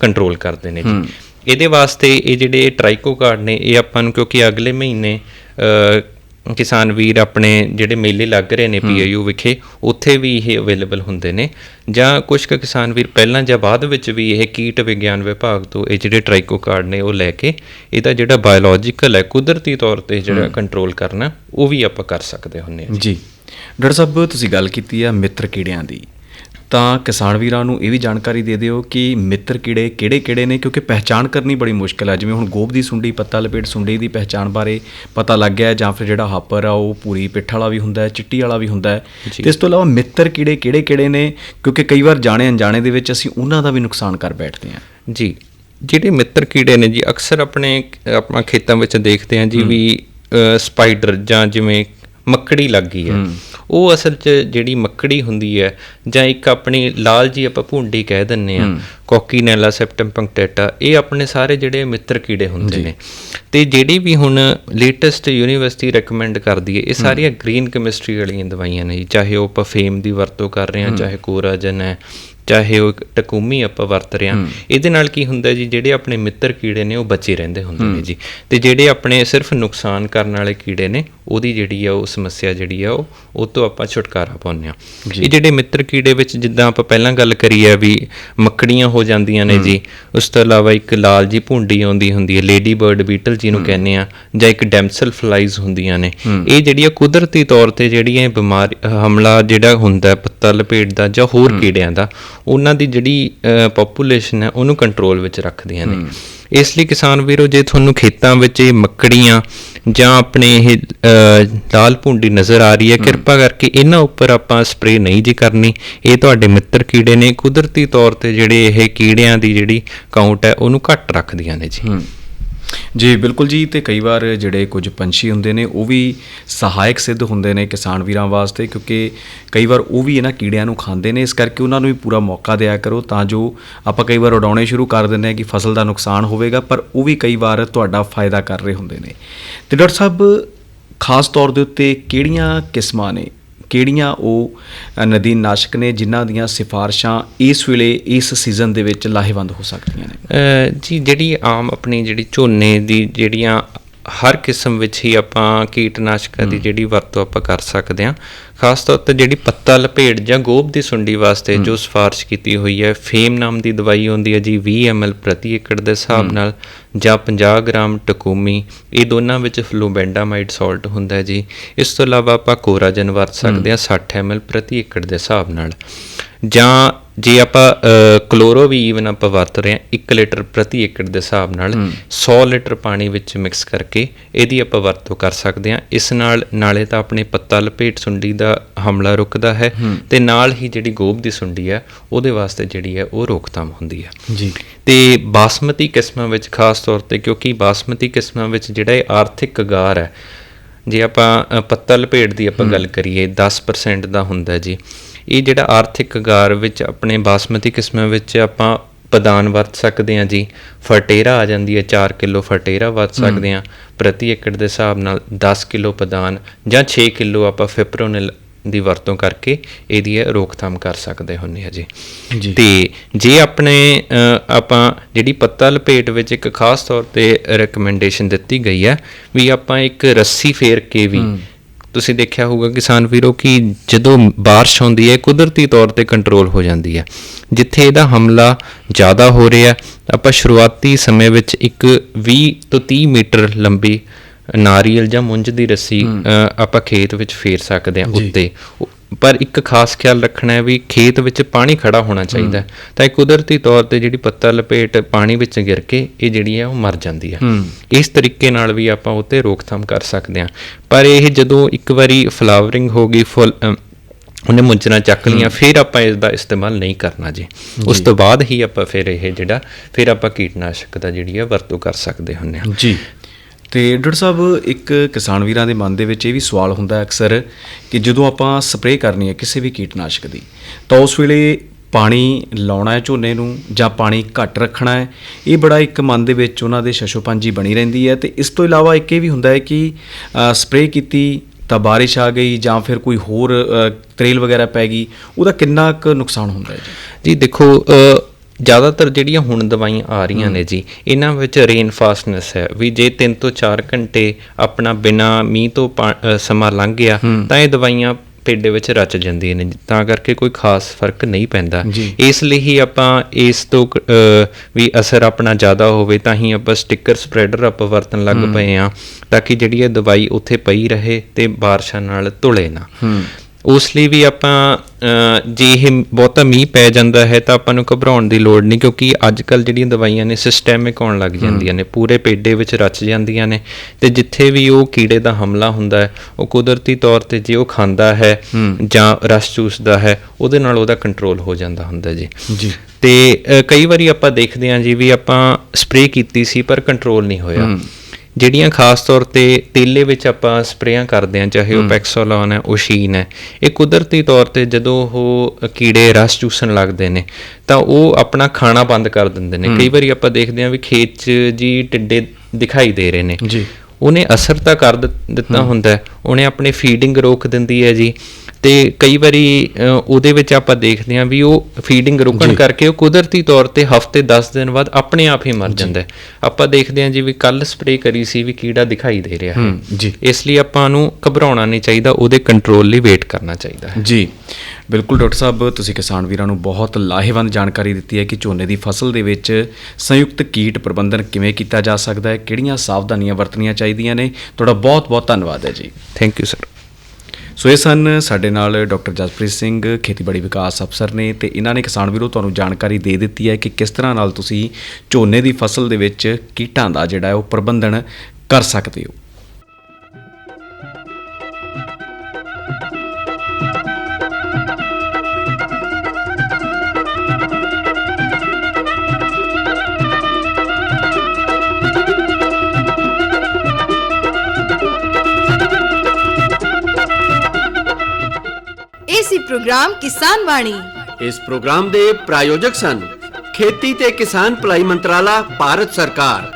ਕੰਟਰੋਲ ਕਰਦੇ ਨੇ ਜੀ। ਇਹਦੇ ਵਾਸਤੇ ਇਹ ਜਿਹੜੇ ਟ੍ਰਾਈਕੋਕਾਰਡ ਨੇ ਇਹ ਆਪਾਂ ਨੂੰ ਕਿਉਂਕਿ ਅਗਲੇ ਮਹੀਨੇ ਕਿਸਾਨ ਵੀਰ ਆਪਣੇ ਜਿਹੜੇ ਮੇਲੇ ਲੱਗ ਰਹੇ ਨੇ ਪੀਆਈਯੂ ਵਿਖੇ ਉੱਥੇ ਵੀ ਇਹ ਅਵੇਲੇਬਲ ਹੁੰਦੇ ਨੇ। ਜਾਂ ਕੁਝ ਕੁ ਕਿਸਾਨ ਵੀਰ ਪਹਿਲਾਂ ਜਾਂ ਬਾਅਦ ਵਿੱਚ ਵੀ ਇਹ ਕੀਟ ਵਿਗਿਆਨ ਵਿਭਾਗ ਤੋਂ ਇਹ ਜਿਹੜੇ ਟ੍ਰਾਈਕੋ ਕਾਰਡ ਨੇ ਉਹ ਲੈ ਕੇ ਇਹਦਾ ਜਿਹੜਾ ਬਾਇਓਲੋਜੀਕਲ ਹੈ ਕੁਦਰਤੀ ਤੌਰ ਤੇ ਜਿਹੜਾ ਕੰਟਰੋਲ ਕਰਨਾ ਉਹ ਵੀ ਆਪਾਂ ਕਰ ਸਕਦੇ ਹੁੰਨੇ ਹਾਂ ਜੀ। ਡਾਕਟਰ ਸਾਹਿਬ ਤੁਸੀਂ ਗੱਲ ਕੀਤੀ ਆ ਮਿੱਤਰ ਕੀੜਿਆਂ ਦੀ। ਤਾਂ ਕਿਸਾਨ ਵੀਰਾਂ ਨੂੰ ਇਹ ਵੀ ਜਾਣਕਾਰੀ ਦੇ ਦਿਓ ਕਿ ਮਿੱਤਰ ਕੀੜੇ ਕਿਹੜੇ-ਕਿਹੜੇ ਨੇ ਕਿਉਂਕਿ ਪਹਿਚਾਣ ਕਰਨੀ ਬੜੀ ਮੁਸ਼ਕਲ ਹੈ ਜਿਵੇਂ ਹੁਣ ਗੋਭ ਦੀ ਸੁੰਡੀ ਪੱਤਾ ਲਪੇਟ ਸੁੰਡੀ ਦੀ ਪਹਿਚਾਣ ਬਾਰੇ ਪਤਾ ਲੱਗ ਗਿਆ ਜਾਂ ਫਿਰ ਜਿਹੜਾ ਹਾਪਰ ਆ ਉਹ ਪੂਰੀ ਪਿੱਠ ਵਾਲਾ ਵੀ ਹੁੰਦਾ ਹੈ ਚਿੱਟੀ ਵਾਲਾ ਵੀ ਹੁੰਦਾ ਹੈ। ਤੇ ਇਸ ਤੋਂ ਇਲਾਵਾ ਮਿੱਤਰ ਕੀੜੇ ਕਿਹੜੇ-ਕਿਹੜੇ ਨੇ ਕਿਉਂਕਿ ਕਈ ਵਾਰ ਜਾਣੇ ਅਣਜਾਣੇ ਦੇ ਵਿੱਚ ਅਸੀਂ ਉਹਨਾਂ ਦਾ ਵੀ ਨੁਕਸਾਨ ਕਰ ਬੈਠਦੇ ਹਾਂ। ਜੀ ਜਿਹੜੇ ਮਿੱਤਰ ਕੀੜੇ ਨੇ ਜੀ ਅਕਸਰ ਆਪਣੇ ਆਪਣਾ ਖੇਤਾਂ ਵਿੱਚ ਦੇਖਦੇ ਹਾਂ ਜੀ ਵੀ ਸਪਾਈਡਰ ਜਾਂ ਜਿਵੇਂ ਮੱਕੜੀ ਲੱਗ ਗਈ ਹੈ। ਉਹ ਅਸਲ 'ਚ ਜਿਹੜੀ ਮੱਕੜੀ ਹੁੰਦੀ ਹੈ ਜਾਂ ਇੱਕ ਆਪਣੀ ਲਾਲ ਜੀ ਆਪਾਂ ਭੁੰਡੀ ਕਹਿ ਦਿੰਨੇ ਆ ਕੋਕੀਨੈਲਾ ਸੈਪਟਮ ਪੰਕਟੇਟਾ ਇਹ ਆਪਣੇ ਸਾਰੇ ਜਿਹੜੇ ਮਿੱਤਰ ਕੀੜੇ ਹੁੰਦੇ ਨੇ। ਤੇ ਜਿਹੜੀ ਵੀ ਹੁਣ ਲੇਟੈਸਟ ਯੂਨੀਵਰਸਿਟੀ ਰეკਮੈਂਡ ਕਰਦੀ ਹੈ ਇਹ ਸਾਰੀਆਂ ਗ੍ਰੀਨ ਕੈਮਿਸਟਰੀ ਵਾਲੀਆਂ ਦਵਾਈਆਂ ਨੇ ਚਾਹੇ ਉਹ ਆਪਾਂ ਫੇਮ ਦੀ ਵਰਤੋਂ ਕਰ ਰਹੇ ਹਾਂ ਚਾਹੇ ਕੋਰਾਜਨ ਹੈ ਚਾਹੇ ਉਹ ਟਕੂਮੀ ਆਪਾਂ ਵਰਤ ਰਹੇ ਹਾਂ। ਇਹਦੇ ਨਾਲ ਕੀ ਹੁੰਦਾ ਜੀ ਜਿਹੜੇ ਆਪਣੇ ਮਿੱਤਰ ਕੀੜੇ ਨੇ ਉਹ ਬਚੇ ਰਹਿੰਦੇ ਹੁੰਦੇ ਨੇ ਜੀ। ਤੇ ਜਿਹੜੇ ਆਪਣੇ ਸਿਰਫ ਨੁਕਸਾਨ ਕਰਨ ਵਾਲੇ ਕੀੜੇ ਨੇ ਉਹਦੀ ਜਿਹੜੀ ਆ ਉਹ ਸਮੱਸਿਆ ਜਿਹੜੀ ਆ ਉਹ ਉਹ ਤੋਂ ਆਪਾਂ ਛੁਟਕਾਰਾ ਪਾਉਂਦੇ ਆ ਇਹ ਜਿਹੜੇ ਮਿੱਤਰ ਕੀੜੇ ਵਿੱਚ ਜਿੱਦਾਂ ਆਪਾਂ ਪਹਿਲਾਂ ਗੱਲ ਕਰੀ ਹੈ ਵੀ ਮੱਕੜੀਆਂ ਹੋ ਜਾਂਦੀਆਂ ਨੇ ਜੀ ਉਸ ਤੋਂ ਇਲਾਵਾ ਇੱਕ ਲਾਲ ਜੀ ਭੁੰਡੀ ਆਉਂਦੀ ਹੁੰਦੀ ਹੈ ਲੇਡੀ ਬਰਡ ਬੀਟਲ ਜਿਹਨੂੰ ਕਹਿੰਦੇ ਆ ਜਾਂ ਇੱਕ ਡੈਮਸਲ ਫਲਾਈਜ਼ ਹੁੰਦੀਆਂ ਨੇ। ਇਹ ਜਿਹੜੀਆਂ ਕੁਦਰਤੀ ਤੌਰ ਤੇ ਜਿਹੜੀਆਂ ਬਿਮਾਰੀ ਹਮਲਾ ਜਿਹੜਾ ਹੁੰਦਾ ਪੱਤਾ ਲਪੇਟ ਦਾ ਜਾਂ ਹੋਰ ਕੀੜਿਆਂ ਦਾ ਉਹਨਾਂ ਦੀ ਜਿਹੜੀ ਪੋਪੂਲੇਸ਼ਨ ਹੈ ਉਹਨੂੰ ਕੰਟਰੋਲ ਵਿੱਚ ਰੱਖਦੀਆਂ ਨੇ। ਇਸ ਲਈ ਕਿਸਾਨ ਵੀਰੋ ਜੇ ਤੁਹਾਨੂੰ ਖੇਤਾਂ ਵਿੱਚ ਇਹ ਮੱਕੜੀਆਂ ਜਾਂ ਆਪਣੇ ਇਹ ਲਾਲ ਭੁੰਡੀ ਨਜ਼ਰ ਆ ਰਹੀ ਹੈ ਕਿਰਪਾ ਕਰਕੇ ਇਹਨਾਂ ਉੱਪਰ ਆਪਾਂ ਸਪਰੇਅ ਨਹੀਂ ਜੀ ਕਰਨੀ। ਇਹ ਤੁਹਾਡੇ ਮਿੱਤਰ ਕੀੜੇ ਨੇ। ਕੁਦਰਤੀ ਤੌਰ ਤੇ ਜਿਹੜੇ ਇਹ ਕੀੜਿਆਂ ਦੀ ਜਿਹੜੀ ਕਾਊਂਟ ਹੈ ਉਹਨੂੰ ਘੱਟ ਰੱਖਦੀਆਂ ਨੇ ਜੀ। ਜੀ, ਬਿਲਕੁਲ ਜੀ, ਤੇ ਕਈ ਵਾਰ ਜਿਹੜੇ ਕੁਝ ਪੰਛੀ ਹੁੰਦੇ ਨੇ, ਉਹ ਵੀ ਸਹਾਇਕ ਸਿੱਧ ਹੁੰਦੇ ਨੇ ਕਿਸਾਨ ਵੀਰਾਂ ਵਾਸਤੇ, ਕਿਉਂਕਿ ਕਈ ਵਾਰ ਉਹ ਵੀ ਇਹਨਾਂ ਕੀੜਿਆਂ ਨੂੰ ਖਾਂਦੇ ਨੇ, ਇਸ ਕਰਕੇ ਉਹਨਾਂ ਨੂੰ ਵੀ ਪੂਰਾ ਮੌਕਾ ਦਿਆ ਕਰੋ, ਤਾਂ ਜੋ ਆਪਾਂ ਕਈ ਵਾਰ ਉਡਾਉਣੇ ਸ਼ੁਰੂ ਕਰ ਦਿੰਦੇ ਆ ਕਿ ਫਸਲ ਦਾ ਨੁਕਸਾਨ ਹੋਵੇਗਾ, ਪਰ ਉਹ ਵੀ ਕਈ ਵਾਰ ਤੁਹਾਡਾ ਫਾਇਦਾ ਕਰ ਰਹੇ ਹੁੰਦੇ ਨੇ। ਤੇ ਡਾਕਟਰ ਸਾਹਿਬ, ਖਾਸ ਤੌਰ ਦੇ ਉੱਤੇ ਕਿਹੜੀਆਂ ਕਿਸਮਾਂ ਨੇ? ਕਿਹੜੀਆਂ ਉਹ ਨਦੀ ਨਾਸ਼ਕ ਨੇ ਜਿਨ੍ਹਾਂ ਦੀਆਂ ਸਿਫਾਰਸ਼ਾਂ ਇਸ ਵੇਲੇ ਇਸ ਸੀਜ਼ਨ ਦੇ ਵਿੱਚ ਲਾਹੇਵੰਦ ਹੋ ਸਕਦੀਆਂ ਨੇ? ਜੀ, ਜਿਹੜੀ ਆਮ ਆਪਣੀ ਜਿਹੜੀ ਝੋਨੇ ਦੀ ਜਿਹੜੀਆਂ ਹਰ ਕਿਸਮ ਵਿੱਚ ਹੀ ਆਪਾਂ ਕੀਟਨਾਸ਼ਕਾਂ ਦੀ ਜਿਹੜੀ ਵਰਤੋਂ ਆਪਾਂ ਕਰ ਸਕਦੇ ਹਾਂ। ਖਾਸ ਤੌਰ ਤੇ ਜਿਹੜੀ ਪੱਤਾ ਲਪੇਟ ਜਾਂ ਗੋਭ ਦੀ ਸੁੰਡੀ ਵਾਸਤੇ ਜੋ ਸਿਫਾਰਿਸ਼ ਕੀਤੀ ਹੋਈ ਹੈ ਫੇਮ ਨਾਮ ਦੀ ਦਵਾਈ ਹੁੰਦੀ ਹੈ ਜੀ 20 ml ਪ੍ਰਤੀ ਏਕੜ ਦੇ ਹਿਸਾਬ ਨਾਲ ਜਾਂ 50 ਗ੍ਰਾਮ ਟਕੂਮੀ ਇਹ ਦੋਨਾਂ ਵਿੱਚ ਫਲੂਬੈਂਡਾਮਾਈਡ ਸਾਲਟ ਹੁੰਦਾ ਹੈ ਜੀ। ਇਸ ਤੋਂ ਇਲਾਵਾ ਆਪਾਂ ਕੋਰਾਜਨ ਵਰਤ ਸਕਦੇ ਹਾਂ 60 ml ਪ੍ਰਤੀ ਏਕੜ ਦੇ ਹਿਸਾਬ ਨਾਲ। ਜਾਂ ਜੇ ਆਪਾਂ ਕਲੋਰੋ ਵੀ ਈਵਨ ਆਪਾਂ ਵਰਤ ਰਹੇ ਹਾਂ 1 ਲੀਟਰ ਪ੍ਰਤੀ ਏਕੜ ਦੇ ਹਿਸਾਬ ਨਾਲ 100 ਲੀਟਰ ਪਾਣੀ ਵਿੱਚ ਮਿਕਸ ਕਰਕੇ ਇਹਦੀ ਆਪਾਂ ਵਰਤੋਂ ਕਰ ਸਕਦੇ ਹਾਂ। ਇਸ ਨਾਲ ਨਾਲੇ ਤਾਂ ਆਪਣੇ ਪੱਤਾ ਲਪੇਟ ਸੁੰਡੀ ਦਾ ਹਮਲਾ ਰੁਕਦਾ ਹੈ ਤੇ ਨਾਲ ਹੀ ਜਿਹੜੀ ਗੋਭ ਦੀ ਸੁੰਡੀ ਹੈ ਉਹਦੇ ਵਾਸਤੇ ਜਿਹੜੀ ਹੈ ਉਹ ਰੋਕਥਾਮ ਹੁੰਦੀ ਹੈ ਜੀ। ਤੇ ਬਾਸਮਤੀ ਕਿਸਮਾਂ ਵਿੱਚ ਖਾਸ ਤੌਰ ਤੇ ਕਿਉਂਕਿ ਬਾਸਮਤੀ ਕਿਸਮਾਂ ਵਿੱਚ ਜਿਹੜਾ ਇਹ ਆਰਥਿਕ ਗਾਰ ਹੈ ਜੇ ਆਪਾਂ ਪੱਤਾ ਲਪੇਟ ਦੀ ਆਪਾਂ ਗੱਲ ਕਰੀਏ 10% ਦਾ ਹੁੰਦਾ ਜੀ। ਇਹ ਜਿਹੜਾ ਆਰਥਿਕ ਗਾਰ ਵਿੱਚ ਆਪਣੇ ਬਾਸਮਤੀ ਕਿਸਮਾਂ ਵਿੱਚ ਆਪਾਂ ਪਦਾਨ ਵਰਤ ਸਕਦੇ ਹਾਂ ਜੀ। ਫਰਟੇਰਾ ਆ ਜਾਂਦੀ ਹੈ 4 ਕਿਲੋ ਫਰਟੇਰਾ ਵਰਤ ਸਕਦੇ ਹਾਂ। ਪ੍ਰਤੀ ਏਕੜ ਦੇ ਹਿਸਾਬ ਨਾਲ 10 ਕਿਲੋ ਪਦਾਨ ਜਾਂ 6 ਕਿਲੋ ਆਪਾਂ ਫਿਪਰੋਨਿਲ ਦੀ ਵਰਤੋਂ ਕਰਕੇ ਇਹਦੀ ਇਹ ਰੋਕਥਾਮ ਕਰ ਸਕਦੇ ਹੁੰਨੇ ਆ ਜੀ। ਤੇ ਜੇ ਆਪਣੇ ਆਪਾਂ ਜਿਹੜੀ ਪੱਤਾ ਲਪੇਟ ਵਿੱਚ ਇੱਕ ਖਾਸ ਤੌਰ ਤੇ ਰეკਮੈਂਡੇਸ਼ਨ ਦਿੱਤੀ ਗਈ ਹੈ ਵੀ ਆਪਾਂ ਇੱਕ ਰੱਸੀ ਫੇਰ ਕੇ ਵੀ ਤੁਸੀਂ ਦੇਖਿਆ ਹੋਊਗਾ ਕਿਸਾਨ ਵੀਰੋ ਕਿ ਜਦੋਂ ਬਾਰਿਸ਼ ਹੁੰਦੀ ਹੈ ਕੁਦਰਤੀ ਤੌਰ ਤੇ ਕੰਟਰੋਲ ਹੋ ਜਾਂਦੀ ਹੈ। ਜਿੱਥੇ ਇਹਦਾ ਹਮਲਾ ਜ਼ਿਆਦਾ ਹੋ ਰਿਹਾ ਆਪਾਂ ਸ਼ੁਰੂਆਤੀ ਸਮੇਂ ਵਿੱਚ ਇੱਕ 20 ਤੋਂ 30 ਮੀਟਰ ਲੰਬੀ ਨਾਰੀਅਲ ਜਾਂ ਮੁੰਜ ਦੀ ਰੱਸੀ ਆਪਾਂ ਖੇਤ ਵਿੱਚ ਫੇਰ ਸਕਦੇ ਹਾਂ ਉੱਤੇ। ਪਰ ਇੱਕ ਖਾਸ ਖਿਆਲ ਰੱਖਣਾ ਹੈ ਵੀ ਖੇਤ ਵਿੱਚ ਪਾਣੀ ਖੜਾ ਹੋਣਾ ਚਾਹੀਦਾ ਤਾਂ ਇਹ ਕੁਦਰਤੀ ਤੌਰ ਤੇ ਜਿਹੜੀ ਪੱਤਾ ਲਪੇਟ ਪਾਣੀ ਵਿੱਚ ਗਿਰ ਕੇ ਇਹ ਜਿਹੜੀ ਹੈ ਉਹ ਮਰ ਜਾਂਦੀ ਹੈ। ਇਸ ਤਰੀਕੇ ਨਾਲ ਵੀ ਆਪਾਂ ਉੱਤੇ ਰੋਕਥਾਮ ਕਰ ਸਕਦੇ ਹਾਂ। ਪਰ ਇਹ ਜਦੋਂ ਇੱਕ ਵਾਰੀ ਫਲਾਵਰਿੰਗ ਹੋ ਗਈ ਫੁੱਲ ਉਹਨੇ ਮੁੰਜਣਾ ਚੱਕ ਲੀਆਂ ਫਿਰ ਆਪਾਂ ਇਸ ਦਾ ਇਸਤੇਮਾਲ ਨਹੀਂ ਕਰਨਾ ਜੀ। ਉਸ ਤੋਂ ਬਾਅਦ ਹੀ ਆਪਾਂ ਫਿਰ ਇਹ ਜਿਹੜਾ ਫਿਰ ਆਪਾਂ ਕੀਟਨਾਸ਼ਕ ਦਾ ਜਿਹੜੀ ਹੈ ਵਰਤੋਂ ਕਰ ਸਕਦੇ ਹੁੰਨੇ ਹਾਂ। ਜੀ। ਤੇ ਡਾਕਟਰ ਸਾਹਿਬ, ਇੱਕ ਕਿਸਾਨ ਵੀਰਾਂ ਦੇ ਮਨ ਦੇ ਵਿੱਚ ਇਹ ਵੀ ਸਵਾਲ ਹੁੰਦਾ ਅਕਸਰ ਕਿ ਜਦੋਂ ਆਪਾਂ ਸਪਰੇਅ ਕਰਨੀ ਹੈ ਕਿਸੇ ਵੀ ਕੀਟਨਾਸ਼ਕ ਦੀ, ਤਾਂ ਉਸ ਵੇਲੇ ਪਾਣੀ ਲਾਉਣਾ ਹੈ ਝੋਨੇ ਨੂੰ ਜਾਂ ਪਾਣੀ ਘੱਟ ਰੱਖਣਾ ਹੈ? ਇਹ ਬੜਾ ਇੱਕ ਮਨ ਦੇ ਵਿੱਚ ਉਹਨਾਂ ਦੇ ਸ਼ਸ਼ੋਪੰਜੀ ਬਣੀ ਰਹਿੰਦੀ ਹੈ ਤੇ ਇਸ ਤੋਂ ਇਲਾਵਾ ਇੱਕ ਇਹ ਵੀ ਹੁੰਦਾ ਹੈ ਕਿ ਸਪਰੇਅ ਕੀਤੀ ਤਾਂ ਬਾਰਿਸ਼ ਆ ਗਈ ਜਾਂ ਫਿਰ ਕੋਈ ਹੋਰ ਤਰੇਲ ਵਗੈਰਾ ਪੈ ਗਈ, ਉਹਦਾ ਕਿੰਨਾ ਕੁ ਨੁਕਸਾਨ ਹੁੰਦਾ ਹੈ ਜੀ? ਜੀ ਦੇਖੋ ਜ਼ਿਆਦਾਤਰ ਜਿਹੜੀਆਂ ਹੁਣ ਦਵਾਈਆਂ ਆ ਰਹੀਆਂ ਨੇ ਜੀ ਇਹਨਾਂ ਵਿੱਚ ਰੇਨ ਫਾਸਟਨੈਸ ਹੈ ਵੀ ਜੇ 3 ਤੋਂ 4 ਘੰਟੇ ਆਪਣਾ ਬਿਨਾ ਮੀਂਹ ਤੋਂ ਸਮਾਂ ਲੰਘ ਗਿਆ ਤਾਂ ਇਹ ਦਵਾਈਆਂ ਪੇਡੇ ਵਿੱਚ ਰਚ ਜਾਂਦੀਆਂ ਨੇ ਤਾਂ ਕਰਕੇ ਕੋਈ ਖਾਸ ਫ਼ਰਕ ਨਹੀਂ ਪੈਂਦਾ। ਇਸ ਲਈ ਹੀ ਆਪਾਂ ਇਸ ਤੋਂ ਵੀ ਅਸਰ ਆਪਣਾ ਜ਼ਿਆਦਾ ਹੋਵੇ ਤਾਂ ਹੀ ਆਪਾਂ ਸਟicker ਸਪਰੈਡਰ ਆਪਾਂ ਵਰਤਣ ਲੱਗ ਪਏ ਆ ਤਾਂ ਕਿ ਜਿਹੜੀ ਇਹ ਦਵਾਈ ਉੱਥੇ ਪਈ ਰਹੇ ਤੇ ਬਾਰਿਸ਼ਾਂ ਨਾਲ ਧੁਲੇ ਨਾ। ਉਸ ਲਈ ਵੀ ਆਪਾਂ ਜੇ ਇਹ ਬਹੁਤਾ ਮੀਂਹ ਪੈ ਜਾਂਦਾ ਹੈ ਤਾਂ ਆਪਾਂ ਨੂੰ ਘਬਰਾਉਣ ਦੀ ਲੋੜ ਨਹੀਂ ਕਿਉਂਕਿ ਅੱਜ ਕੱਲ ਜਿਹੜੀਆਂ ਦਵਾਈਆਂ ਨੇ ਸਿਸਟੈਮਿਕ ਆਉਣ ਲੱਗ ਜਾਂਦੀਆਂ ਨੇ ਪੂਰੇ ਪੇਡੇ ਵਿੱਚ ਰਚ ਜਾਂਦੀਆਂ ਨੇ ਤੇ ਜਿੱਥੇ ਵੀ ਉਹ ਕੀੜੇ ਦਾ ਹਮਲਾ ਹੁੰਦਾ ਹੈ ਉਹ ਕੁਦਰਤੀ ਤੌਰ ਤੇ ਜੇ ਉਹ ਖਾਂਦਾ ਹੈ ਜਾਂ ਰਸ ਚੂਸਦਾ ਹੈ ਉਹਦੇ ਨਾਲ ਉਹਦਾ ਕੰਟਰੋਲ ਹੋ ਜਾਂਦਾ ਹੁੰਦਾ ਜੀ। ਜੀ। ਤੇ ਕਈ ਵਾਰੀ ਆਪਾਂ ਦੇਖਦੇ ਹਾਂ ਜੀ ਵੀ ਆਪਾਂ ਸਪਰੇਅ ਕੀਤੀ ਸੀ ਪਰ ਕੰਟਰੋਲ ਨਹੀਂ ਹੋਇਆ। ਜਿਹੜੀਆਂ ਖਾਸ ਤੌਰ ਤੇ ਤੇਲੇ ਵਿੱਚ ਆਪਾਂ ਸਪਰੇਆਂ ਕਰਦੇ ਹਾਂ ਚਾਹੇ ਉਹ ਪੈਕਸੋਲੋਨ ਹੈ ਓਸ਼ੀਨ ਹੈ ਇਹ ਕੁਦਰਤੀ ਤੌਰ ਤੇ ਜਦੋਂ ਉਹ ਕੀੜੇ ਰਸ ਚੂਸਣ ਲੱਗਦੇ ਨੇ ਤਾਂ ਉਹ ਆਪਣਾ ਖਾਣਾ ਬੰਦ ਕਰ ਦਿੰਦੇ ਨੇ। ਕਈ ਵਾਰੀ ਆਪਾਂ ਦੇਖਦੇ ਹਾਂ ਵੀ ਖੇਤ 'ਚ ਜੀ ਟਿੱਡੇ ਦਿਖਾਈ ਦੇ ਰਹੇ ਨੇ। ਜੀ। ਉਹਨੇ ਅਸਰ ਤਾਂ ਕਰ ਦਿੱਤ- ਹੁੰਦਾ ਉਹਨੇ ਆਪਣੀ ਫੀਡਿੰਗ ਰੋਕ ਦਿੰਦੀ ਹੈ ਜੀ। ਤੇ ਕਈ ਵਾਰੀ ਉਹਦੇ ਵਿੱਚ ਆਪਾਂ ਦੇਖਦੇ ਹਾਂ ਵੀ ਉਹ ਫੀਡਿੰਗ ਰੁਕਣ ਕਰਕੇ ਉਹ ਕੁਦਰਤੀ ਤੌਰ ਤੇ ਹਫ਼ਤੇ 10 ਦਿਨ ਬਾਅਦ ਆਪਣੇ ਆਪ ਹੀ ਮਰ ਜਾਂਦਾ ਹੈ। ਆਪਾਂ ਦੇਖਦੇ ਹਾਂ ਜੀ ਵੀ ਕੱਲ ਸਪਰੇਅ ਕਰੀ ਸੀ ਵੀ ਕੀੜਾ ਦਿਖਾਈ ਦੇ ਰਿਹਾ ਹੈ। ਹੂੰ, ਜੀ। ਇਸ ਲਈ ਆਪਾਂ ਨੂੰ ਘਬਰਾਉਣਾ ਨਹੀਂ ਚਾਹੀਦਾ ਉਹਦੇ ਕੰਟਰੋਲ ਲਈ ਵੇਟ ਕਰਨਾ ਚਾਹੀਦਾ ਹੈ। ਜੀ। ਬਿਲਕੁਲ ਡਾਕਟਰ ਸਾਹਿਬ ਤੁਸੀਂ ਕਿਸਾਨ ਵੀਰਾਂ ਨੂੰ ਬਹੁਤ ਲਾਹੇਵੰਦ ਜਾਣਕਾਰੀ ਦਿੱਤੀ ਹੈ ਕਿ ਝੋਨੇ ਦੀ ਫਸਲ ਦੇ ਵਿੱਚ ਸੰਯੁਕਤ ਕੀਟ ਪ੍ਰਬੰਧਨ ਕਿਵੇਂ ਕੀਤਾ ਜਾ ਸਕਦਾ ਹੈ ਕਿਹੜੀਆਂ ਸਾਵਧਾਨੀਆਂ ਵਰਤਣੀਆਂ ਚਾਹੀਦੀਆਂ ਨੇ। ਤੁਹਾਡਾ ਬਹੁਤ ਬਹੁਤ ਧੰਨਵਾਦ ਹੈ ਜੀ। ਥੈਂਕ ਯੂ ਸਰ ਸੋ ਇਹ ਸਨ ਸਾਡੇ ਨਾਲ ਡਾਕਟਰ ਜਸਪ੍ਰੀਤ ਸਿੰਘ, ਖੇਤੀਬਾੜੀ ਵਿਕਾਸ ਅਫਸਰ ਨੇ ਤੇ ਇਹਨਾਂ ਨੇ ਕਿਸਾਨ ਵੀਰੋ ਤੁਹਾਨੂੰ ਜਾਣਕਾਰੀ ਦੇ ਦਿੱਤੀ ਹੈ ਕਿ ਕਿਸ ਤਰ੍ਹਾਂ ਨਾਲ ਤੁਸੀਂ ਝੋਨੇ ਦੀ ਫਸਲ ਦੇ ਵਿੱਚ ਕੀਟਾਂ ਦਾ ਜਿਹੜਾ ਹੈ ਉਹ ਪ੍ਰਬੰਧਨ ਕਰ ਸਕਦੇ ਹੋ। ਪ੍ਰੋਗਰਾਮ ਕਿਸਾਨ ਬਾਣੀ। ਇਸ ਪ੍ਰੋਗਰਾਮ ਦੇ ਪ੍ਰਾਯੋਜਕ ਸਨ ਖੇਤੀ ਤੇ ਕਿਸਾਨ ਭਲਾਈ ਮੰਤਰਾਲਾ ਭਾਰਤ ਸਰਕਾਰ।